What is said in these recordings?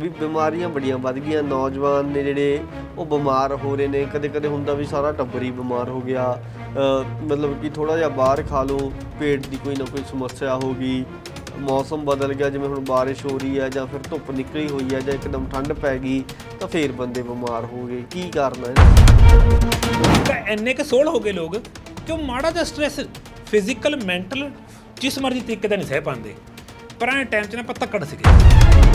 ਵੀ ਬਿਮਾਰੀਆਂ ਬੜੀਆਂ ਵੱਧ ਗਈਆਂ। ਨੌਜਵਾਨ ਨੇ ਜਿਹੜੇ ਉਹ ਬਿਮਾਰ ਹੋ ਰਹੇ ਨੇ। ਕਦੇ ਕਦੇ ਹੁੰਦਾ ਵੀ ਸਾਰਾ ਟੱਬਰ ਹੀ ਬਿਮਾਰ ਹੋ ਗਿਆ। ਮਤਲਬ ਕਿ ਥੋੜਾ ਜਿਹਾ ਬਾਹਰ ਖਾ ਲਓ। ਪੇਟ ਦੀ ਕੋਈ ਨਾ ਕੋਈ ਸਮੱਸਿਆ ਹੋ ਗਈ। ਮੌਸਮ ਬਦਲ ਗਿਆ। ਜਿਵੇਂ ਹੁਣ ਬਾਰਿਸ਼ ਹੋ ਰਹੀ ਹੈ ਜਾਂ ਫਿਰ ਧੁੱਪ ਨਿਕਲੀ ਹੋਈ ਹੈ ਜਾਂ ਇੱਕਦਮ ਠੰਡ ਪੈ ਗਈ, ਤਾਂ ਫੇਰ ਬੰਦੇ ਬਿਮਾਰ ਹੋ ਗਏ। ਕੀ ਕਾਰਨ ਹੈ? ਤਾਂ ਇੰਨੇ ਕੁ ਸੋਲ ਹੋ ਗਏ ਲੋਕ ਕਿ ਉਹ ਮਾੜਾ ਜਿਹਾ ਸਟ੍ਰੈਸ ਫਿਜ਼ੀਕਲ ਮੈਂਟਲ ਜਿਸ ਮਰਜ਼ੀ ਤਰੀਕੇ ਦਾ ਨਹੀਂ ਸਹਿ ਪਾਉਂਦੇ। ਪੁਰਾਣੇ ਟਾਈਮ 'ਚ ਨਾ ਪੱਤਾ ਕੱਢ ਸੀਗੇ।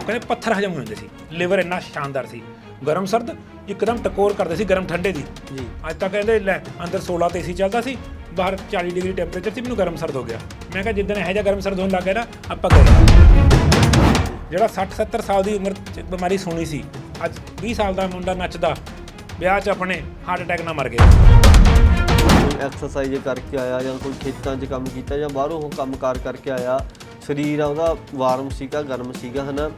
ਕਹਿੰਦੇ ਪੱਥਰ ਹਜਮ ਹੋ ਜਾਂਦੇ ਸੀ। ਲਿਵਰ ਇੰਨਾ ਸ਼ਾਨਦਾਰ ਸੀ। ਗਰਮ ਸਰਦ ਇੱਕਦਮ ਟਕੋਰ ਕਰਦੇ ਸੀ ਗਰਮ ਠੰਡੇ ਦੀ। ਜੀ। ਅੱਜ ਤਾਂ ਕਹਿੰਦੇ ਲੈ ਅੰਦਰ 16 ਤੇ ਏਸੀ ਚੱਲਦਾ ਸੀ ਬਾਹਰ 40 ਡਿਗਰੀ ਟੈਂਪਰੇਚਰ ਸੀ ਮੈਨੂੰ ਗਰਮ ਸਰਦ ਹੋ ਗਿਆ। ਮੈਂ ਕਿਹਾ ਜਿੱਦਣ ਇਹੋ ਜਿਹਾ ਗਰਮ ਸਰਦ ਹੋਣ ਲੱਗ ਗਿਆ ਨਾ ਆਪਾਂ ਗਏ। ਜਿਹੜਾ 60 70 ਸਾਲ ਦੀ ਉਮਰ 'ਚ ਬਿਮਾਰੀ ਸੁਣੀ ਸੀ ਅੱਜ 20 ਸਾਲ ਦਾ ਮੁੰਡਾ ਨੱਚਦਾ ਵਿਆਹ 'ਚ ਆਪਣੇ ਹਾਰਟ ਅਟੈਕ ਨਾਲ ਮਰ ਗਿਆ। ਐਕਸਰਸਾਈਜ਼ ਕਰਕੇ ਆਇਆ ਜਾਂ ਕੋਈ ਖੇਤਾਂ 'ਚ ਕੰਮ ਕੀਤਾ ਜਾਂ ਬਾਹਰੋਂ ਉਹ ਕੰਮਕਾਰ ਕਰਕੇ ਆਇਆ ਸਰੀਰ ਆ ਉਹਦਾ ਵਾਰਮ ਸੀਗਾ ਗਰਮ ਸੀਗਾ ਹਨਾ?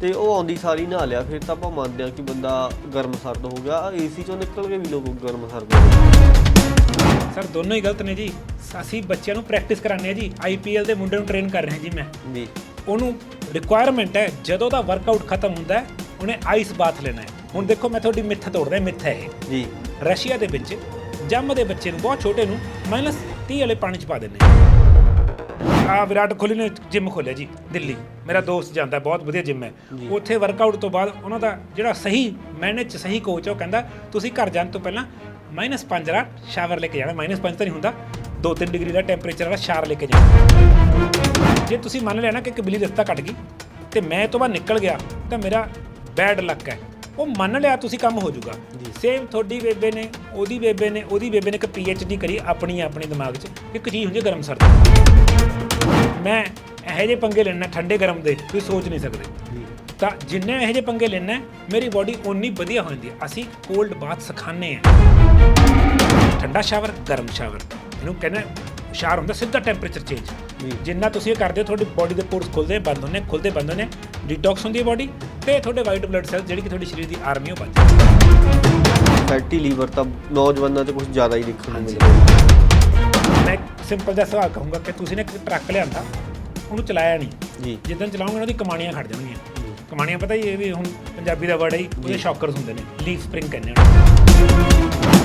ਤੇ ਉਹ ਆਉਂਦੀ ਸਾਰੀ ਨਹਾ ਲਿਆ ਫਿਰ ਤਾਂ ਆਪਾਂ ਮੰਨਦੇ ਆ ਕਿ ਬੰਦਾ ਗਰਮ ਸਰਦ ਹੋ ਗਿਆ। ਏਸੀ ਚੋਂ ਨਿਕਲ ਕੇ ਵੀ ਲੋਕ ਗਰਮ ਸਰਦ ਹੋ ਗਏ। ਸਰ ਦੋਨੋਂ ਹੀ ਗਲਤ ਨੇ ਜੀ। ਅਸੀਂ ਬੱਚਿਆਂ ਨੂੰ ਪ੍ਰੈਕਟਿਸ ਕਰਾਉਂਦੇ ਹਾਂ ਜੀ। ਆਈਪੀਐਲ ਦੇ ਮੁੰਡੇ ਨੂੰ ਟ੍ਰੇਨ ਕਰ ਰਹੇ ਹਾਂ ਜੀ ਮੈਂ। ਜੀ। ਉਹਨੂੰ ਰਿਕੁਆਇਰਮੈਂਟ ਹੈ ਜਦੋਂ ਦਾ ਵਰਕਆਊਟ ਖਤਮ ਹੁੰਦਾ ਹੈ ਉਹਨੇ ਆਈਸ ਬਾਥ ਲੈਣਾ ਹੈ। ਹੁਣ ਦੇਖੋ ਮੈਂ ਤੁਹਾਡੀ ਮਿੱਥ ਤੋੜਦਾ ਮਿੱਥ ਹੈ ਇਹ। ਜੀ। ਰਸ਼ੀਆ ਦੇ ਵਿੱਚ ਜੰਮਦੇ ਬੱਚੇ ਨੂੰ ਬਹੁਤ ਛੋਟੇ ਨੂੰ ਮਾਈਨਸ 30 ਵਾਲੇ ਪਾਣੀ ਚ ਪਾ ਦਿੰਦੇ ਆ ਵਿਰਾਟ ਕੋਹਲੀ ਨੇ ਜਿਮ ਖੋਲਿਆ ਜੀ ਦਿੱਲੀ। ਮੇਰਾ ਦੋਸਤ ਜਾਂਦਾ ਬਹੁਤ ਵਧੀਆ ਜਿਮ ਹੈ। ਉੱਥੇ ਵਰਕਆਊਟ ਤੋਂ ਬਾਅਦ ਉਹਨਾਂ ਦਾ ਜਿਹੜਾ ਸਹੀ ਮੈਨੇਜ ਚ ਸਹੀ ਕੋਚ ਹੈ ਉਹ ਕਹਿੰਦਾ ਤੁਸੀਂ ਘਰ ਜਾਣ ਤੋਂ ਪਹਿਲਾਂ ਮਾਈਨਸ 5 ਦਾ ਸ਼ਾਵਰ ਲੈ ਕੇ ਜਾਣਾ। ਮਾਈਨਸ 5 ਤਾਂ ਨਹੀਂ ਹੁੰਦਾ 2-3 ਡਿਗਰੀ ਦਾ ਟੈਂਪਰੇਚਰ ਵਾਲਾ ਸ਼ਾਵਰ ਲੈ ਕੇ ਜਾਣਾ। ਜੇ ਤੁਸੀਂ ਮੰਨ ਲਿਆ ਨਾ ਕਿ ਇੱਕ ਬਿੱਲੀ ਰਸਤਾ ਕੱਟ ਗਈ ਤੇ ਮੈਂ ਤੋਂ ਬਾਅਦ ਨਿਕਲ ਗਿਆ ਤਾਂ ਮੇਰਾ ਬੈਡ ਲੱਕ ਹੈ। ਉਹ ਮੰਨ ਲਿਆ ਤੁਸੀਂ ਕੰਮ ਹੋ ਜਾਊਗਾ। ਸੇਮ ਤੁਹਾਡੀ ਬੇਬੇ ਨੇ ਉਹਦੀ ਬੇਬੇ ਨੇ ਉਹਦੀ ਬੇਬੇ ਨੇ ਇੱਕ ਪੀਐਚਡੀ ਕਰੀ ਆਪਣੀ ਆਪਣੇ ਦਿਮਾਗ 'ਚ ਇੱਕ ਚੀਜ਼ ਹੁੰਦੀ ਹੈ ਗਰਮ ਸਰਦ। ਮੈਂ ਇਹੋ ਜਿਹੇ ਪੰਗੇ ਲੈਣਾ ਠੰਡੇ ਗਰਮ ਦੇ ਤੁਸੀਂ ਸੋਚ ਨਹੀਂ ਸਕਦੇ। ਤਾਂ ਜਿੰਨੇ ਇਹੋ ਜਿਹੇ ਪੰਗੇ ਲੈਣਾ ਮੇਰੀ ਬਾਡੀ ਓਨੀ ਵਧੀਆ ਹੋ ਜਾਂਦੀ ਹੈ। ਅਸੀਂ ਕੋਲਡ ਬਾਥ ਸਿਖਾਉਂਦੇ ਆ ਠੰਡਾ ਸ਼ਾਵਰ ਗਰਮ ਸ਼ਾਵਰ ਇਹਨੂੰ ਕਹਿੰਦੇ ਸ਼ਾਰ ਹੁੰਦਾ ਸਿੱਧਾ ਟੈਂਪਰੇਚਰ। ਚੇਂਜ ਜਿੰਨਾ ਤੁਸੀਂ ਇਹ ਕਰਦੇ ਹੋ ਤੁਹਾਡੀ ਬਾਡੀ ਦੇ ਪੋਰਸ ਖੁੱਲਦੇ ਬੰਦ ਹੁੰਦੇ ਖੁੱਲਦੇ ਬੰਦ ਹੁੰਦੇ ਡੀਟੌਕਸ ਹੁੰਦੀ ਹੈ ਬਾਡੀ ਤੇ ਤੁਹਾਡੇ ਵਾਈਟ ਬਲੱਡ ਸੈਲ ਜਿਹੜੀ ਕਿ ਤੁਹਾਡੇ ਸਰੀਰ ਦੀ ਆਰਮੀ ਉਹ ਬਣ ਜਾਂਦੀ ਹੈ। ਫੈਟੀ ਲੀਵਰ ਤਾਂ ਨੌਜਵਾਨਾਂ 'ਚ ਕੁਝ ਜ਼ਿਆਦਾ ਹੀ ਦੇਖਣ ਨੂੰ ਮਿਲਦਾ। ਮੈਂ ਸਿੰਪਲ ਜਿਹਾ ਸਵਾਲ ਕਹੂੰਗਾ ਕਿ ਤੁਸੀਂ ਨੇ ਇੱਕ ਟਰੱਕ ਲਿਆਂਦਾ ਉਹਨੂੰ ਚਲਾਇਆ ਨਹੀਂ। ਜੀ। ਜਿੱਦਾਂ ਚਲਾਉਂਗੇ ਉਹਦੀ ਕਮਾਣੀਆਂ ਖੜ ਜਾਣਗੀਆਂ। ਕਮਾਣੀਆਂ ਪਤਾ ਹੀ ਇਹ ਵੀ ਹੁਣ ਪੰਜਾਬੀ ਦਾ ਵਰਡ ਹੈ ਉਹਦੇ ਸ਼ੌਕਰਸ ਹੁੰਦੇ ਨੇ ਲੀਫ ਸਪ੍ਰਿੰਗ ਕਹਿੰਦੇ ਨੇ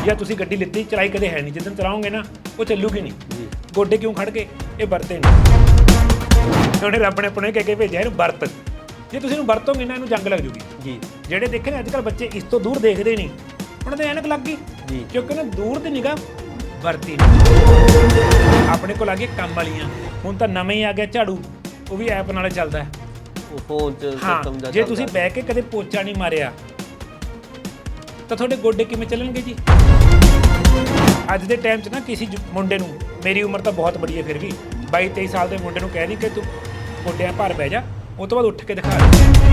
ਜਾਂ ਤੁਸੀਂ ਗੱਡੀ ਲਿੱਤੀ ਚਲਾਈ ਕਦੇ ਹੈ ਨਹੀਂ। ਜਿੱਦਾਂ ਚਲਾਉਂਗੇ ਨਾ ਉਹ ਚੱਲੂਗੀ ਨਹੀਂ। ਜੀ। ਗੋਡੇ ਕਿਉਂ ਖੜ ਗਏ? ਇਹ ਵਰਤੇ ਨਹੀਂ। ਉਹਨੇ ਰੱਬ ਨੇ ਆਪਣੇ ਕਹਿ ਕੇ ਭੇਜਿਆ ਇਹਨੂੰ ਵਰਤ। ਜੇ ਤੁਸੀਂ ਇਹਨੂੰ ਵਰਤੋਗੇ ਨਾ ਇਹਨੂੰ ਜੰਗ ਲੱਗ ਜੂਗੀ। ਜੀ। ਜਿਹੜੇ ਦੇਖੇ ਨੇ ਅੱਜਕੱਲ ਬੱਚੇ ਇਸ ਤੋਂ ਦੂਰ ਦੇਖਦੇ ਨਹੀਂ। ਉਹਨਾਂ ਦੇ ਐਨਕ ਲੱਗ ਗਈ। ਜੀ। ਕਿਉਂਕਿ ਉਹਨੇ ਦੂਰ ਦੀ ਨਿਗਾਹ ਵਰਤੀ ਆਪਣੇ ਕੋਲ ਆ ਗਏ ਕੰਮ ਵਾਲੀਆਂ। ਹੁਣ ਤਾਂ ਨਵੇਂ ਹੀ ਆ ਗਿਆ ਝਾੜੂ। ਉਹ ਵੀ ਐਪ ਨਾਲ ਚੱਲਦਾ ਹੈ। ਉਹ ਫੋਨ 'ਚ ਸਿਸਟਮ ਹਾਂ ਦਾ ਜੇ ਚੱਲਦਾ ਤੁਸੀਂ ਬਹਿ ਕੇ ਕਦੇ ਪੋਚਾ ਨਹੀਂ ਮਾਰਿਆ ਤਾਂ ਤੁਹਾਡੇ ਗੋਡੇ ਕਿਵੇਂ ਚੱਲਣਗੇ ਜੀ? ਅੱਜ ਦੇ ਟਾਈਮ 'ਚ ਨਾ ਕਿਸੇ ਜ- ਮੁੰਡੇ ਨੂੰ ਮੇਰੀ ਉਮਰ ਤਾਂ ਬਹੁਤ ਬੜੀ ਹੈ ਫਿਰ ਵੀ। 22 23 ਸਾਲ ਦੇ ਮੁੰਡੇ ਨੂੰ ਕਹਿ ਨਹੀਂ ਕਿ ਤੂੰ ਗੋਡਿਆਂ ਭਾਰ ਬਹਿ ਜਾ ਉਹ ਤੋਂ ਬਾਅਦ ਉੱਠ ਕੇ ਦਿਖਾ ਦੇ।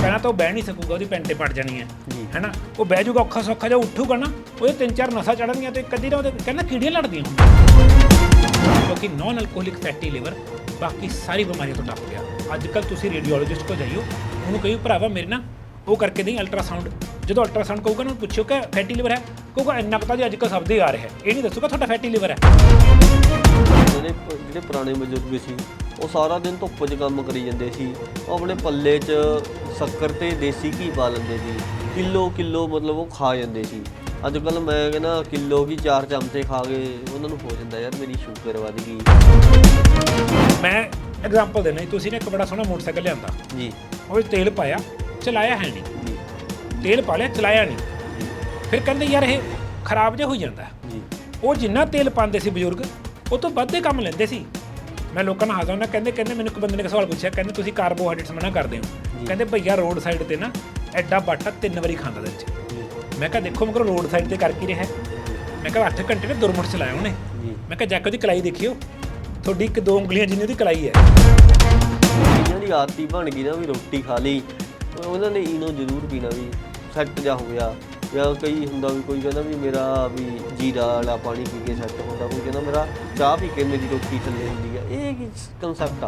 ਪਹਿਲਾਂ ਤਾਂ ਉਹ ਬਹਿ ਨਹੀਂ ਸਕੂਗਾ ਉਹਦੀ ਪੈਂਟੇ ਪੜ ਜਾਣੀ ਹੈ। ਜੀ। ਹੈਨਾ? ਉਹ ਬਹਿ ਜਾਊਗਾ ਔਖਾ ਸੌਖਾ ਜਿਹਾ ਉੱਠੂਗਾ ਨਾ ਉਹਦੇ ਤਿੰਨ ਚਾਰ ਨਸਾਂ ਚੜਨਗੀਆਂ ਤੇ ਕਦੀ ਨਾ ਉਹਦੇ ਕਹਿੰਦਾ ਕੀੜੀਆਂ ਲੜਦੀਆਂ ਹੁੰਦੀਆਂ। ਕਿਉਂਕਿ ਨਾਨ ਅਲਕੋਹਲਿਕ ਫੈਟੀ ਲਿਵਰ ਬਾਕੀ ਸਾਰੀ ਬਿਮਾਰੀਆਂ ਤੋਂ ਟੱਪ ਗਿਆ। ਅੱਜ ਕੱਲ ਤੁਸੀਂ ਰੇਡੀਓਲੋਜਿਸਟ ਕੋਲ ਜਾਈਓ ਉਹਨੂੰ ਕਹੀਓ ਭਰਾਵਾ ਮੇਰੇ ਨਾ ਉਹ ਕਰਕੇ ਦੇਈ ਅਲਟਰਾਸਾਊਂਡ ਜਦੋਂ ਅਲਟਰਾਸਾਊਂਡ ਕਹੂਗਾ ਨਾ ਪੁੱਛਿਓ ਕਿ ਫੈਟੀ ਲਿਵਰ ਹੈ? ਕਹੂਗਾ ਇੰਨਾ ਪਤਾ ਜੀ ਅੱਜ ਕੱਲ ਸਭ ਦੇ ਆ ਰਿਹਾ ਇਹ ਨਹੀਂ ਦੱਸੂਗਾ ਤੁਹਾਡਾ ਫੈਟੀ ਲਿਵਰ ਹੈ। ਜਿਹੜੇ ਜਿਹੜੇ ਪੁਰਾਣੇ ਬਜ਼ੁਰਗ ਸੀ ਉਹ ਸਾਰਾ ਦਿਨ ਧੁੱਪ 'ਚ ਕੰਮ ਕਰੀ ਜਾਂਦੇ ਸੀ। ਉਹ ਆਪਣੇ ਪੱਲੇ 'ਚ ਸ਼ੱਕਰ ਤੇ ਦੇਸੀ ਘੀ ਪਾ ਲੈਂਦੇ ਸੀ। ਕਿਲੋ ਕਿਲੋ ਮਤਲਬ ਉਹ ਖਾ ਜਾਂਦੇ ਸੀ। ਅੱਜ ਕੱਲ ਮੈਂ ਕਹਿੰਦਾ ਕਿਲੋ ਕੀ ਚਾਰ ਚਮਚੇ ਖਾ ਗਏ ਉਹਨਾਂ ਨੂੰ ਹੋ ਜਾਂਦਾ ਯਾਰ ਮੇਰੀ ਸ਼ੂਗਰ ਵੱਧ ਗਈ। ਮੈਂ ਐਗਜ਼ਾਮਪਲ ਦੇਣਾ ਜੀ ਤੁਸੀਂ ਨੇ ਇੱਕ ਬੜਾ ਸੋਹਣਾ ਮੋਟਰਸਾਈਕਲ ਲਿਆਂਦਾ। ਜੀ। ਉਹ ਵਿੱਚ ਤੇਲ ਪਾਇਆ ਚਲਾਇਆ ਹੈ ਨਹੀਂ। ਜੀ। ਤੇਲ ਪਾ ਲਿਆ ਚਲਾਇਆ ਨਹੀਂ। ਫਿਰ ਕਹਿੰਦੇ ਯਾਰ ਇਹ ਖਰਾਬ ਜਿਹਾ ਹੋਈ ਜਾਂਦਾ। ਹੈ। ਜੀ। ਉਹ ਜਿੰਨਾ ਤੇਲ ਪਾਉਂਦੇ ਸੀ ਬਜ਼ੁਰਗ ਉਹ ਤੋਂ ਵੱਧ ਦੇ ਕੰਮ ਲੈਂਦੇ ਸੀ। ਮੈਂ ਲੋਕਾਂ ਨੂੰ ਹੱਸਦਾ ਹੁੰਦਾ ਕਹਿੰਦੇ ਕਹਿੰਦੇ ਮੈਨੂੰ ਇੱਕ ਬੰਦੇ ਨੇ ਇੱਕ ਸਵਾਲ ਪੁੱਛਿਆ ਕਹਿੰਦੇ ਤੁਸੀਂ ਕਾਰਬੋਹਾਈਡਰੇਟਸ ਮਨਾ ਕਰਦੇ ਹੋ। ਕਹਿੰਦੇ ਭਈਆ ਰੋਡ ਸਾਈਡ ਤੇ ਨਾ ਐਡਾ ਬਾਟਾ ਤਿੰਨ ਵਾਰੀ ਖਾਂਦਾ ਦਿਨ ਚ ਮੈਂ ਕਿਹਾ ਦੇਖੋ ਮਗਰ ਰੋਡ ਸਾਈਡ ਤੇ ਕਰ ਕੀ ਰਿਹਾ? ਮੈਂ ਕਿਹਾ 8 ਘੰਟੇ ਨੇ ਦੁਰਮੁੱਠ ਚਲਾਇਆ ਉਹਨੇ। ਮੈਂ ਕਿਹਾ ਜੱਕ ਦੀ ਕਲਾਈ ਦੇਖਿਓ। ਤੁਹਾਡੀ ਇੱਕ ਦੋ ਉਂਗਲੀਆਂ ਜਿੰਨੀ ਉਹਦੀ ਕਲਾਈ ਹੈ। ਇਹਨਾਂ ਦੀ ਆਦਤ ਹੀ ਬਣ ਗਈ ਨਾ ਵੀ ਰੋਟੀ ਖਾ ਲਈ। ਉਹ- ਉਹਨਾਂ ਨੇ ਇਨੋ ਜ਼ਰੂਰ ਪੀਣਾ ਵੀ ਸੈੱਟ ਜਾ ਹੋ ਗਿਆ। ਜਾਂ ਕਈ ਹੁੰਦਾ ਵੀ ਕੋਈ ਕਹਿੰਦਾ ਵੀ ਮੇਰਾ ਵੀ ਜੀਰਾ ਵਾਲਾ ਪਾਣੀ ਪੀ ਕੇ ਸੈੱਟ ਹੁੰਦਾ ਕੋਈ ਕਹਿੰਦਾ ਮੇਰਾ ਚਾਹ ਪੀ ਕੇ ਮੇਰੀ ਰੋਟੀ ਥੱਲੇ ਹੁੰਦੀ ਆ ਇਹ ਕੀ ਕਨਸੈਪਟ ਆ।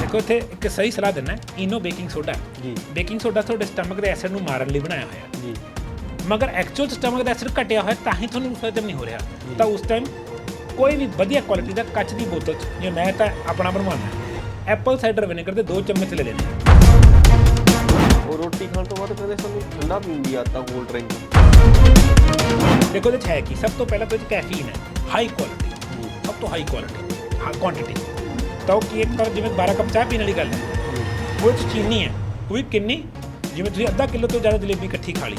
ਦੇਖੋ ਇੱਥੇ ਇੱਕ ਸਹੀ ਸਲਾਹ ਦਿੰਨਾ ਇਨੋ ਬੇਕਿੰਗ ਸੋਡਾ। ਜੀ। ਬੇਕਿੰਗ ਸੋਡਾ ਤੁਹਾਡੇ ਸਟਮਕ ਦੇ ਐਸਿਡ ਨੂੰ ਮਾਰਨ ਲਈ ਬਣਾਇਆ ਹੋਇਆ। ਜੀ। ਮਗਰ ਐਕਚੁਅਲ ਸਟਮਕ ਦਾ ਐਸਿਡ ਘਟਿਆ ਹੋਇਆ ਤਾਂ ਹੀ ਤੁਹਾਨੂੰ ਹਜ਼ਮ ਨਹੀਂ ਹੋ ਰਿਹਾ। ਤਾਂ ਉਸ ਟਾਈਮ ਕੋਈ ਵੀ ਵਧੀਆ ਕੁਆਲਿਟੀ ਦਾ ਕੱਚ ਦੀ ਬੋਤਲ 'ਚ ਜੇ ਮੈਂ ਤਾਂ ਆਪਣਾ ਬਣਵਾਉਣਾ ਐਪਲ ਸਾਈਡਰ ਵਿਨੇਗਰ ਦੇ 2 ਚਮਚ ਲੈ ਲੈਣੇ ਉਹ ਰੋਟੀ ਖਾਣ ਤੋਂ ਬਾਅਦ ਕਹਿੰਦੇ ਸਾਨੂੰ ਠੰਡਾ ਪੀਣ ਦੀ ਆਦਤ ਆ ਕੋਲਡ ਡਰਿੰਕ ਦੇਖੋ ਇਹਦੇ 'ਚ ਹੈ ਕੀ ਸਭ ਤੋਂ ਪਹਿਲਾਂ ਤਾਂ ਇਹ ਕੈਫੀਨ ਹੈ ਹਾਈ ਕੁਆਲਿਟੀ ਸਭ ਤੋਂ ਹਾਈ ਕੁਆਲਿਟੀ ਹਾਂ ਕੁਆਂਟੀਟੀ ਤਾਂ ਕੀ ਇੱਕ ਤਾਂ ਜਿਵੇਂ 12 ਕੱਪ ਚਾਹ ਪੀਣ ਵਾਲੀ ਗੱਲ ਹੈ ਉਹ 'ਚ ਚੀਨੀ ਹੈ ਉਹ ਵੀ ਕਿੰਨੀ? ਜਿਵੇਂ ਤੁਸੀਂ ਅੱਧਾ ਕਿਲੋ ਤੋਂ ਜ਼ਿਆਦਾ ਜਲੇਬੀ ਇਕੱਠੀ ਖਾ ਲਈ।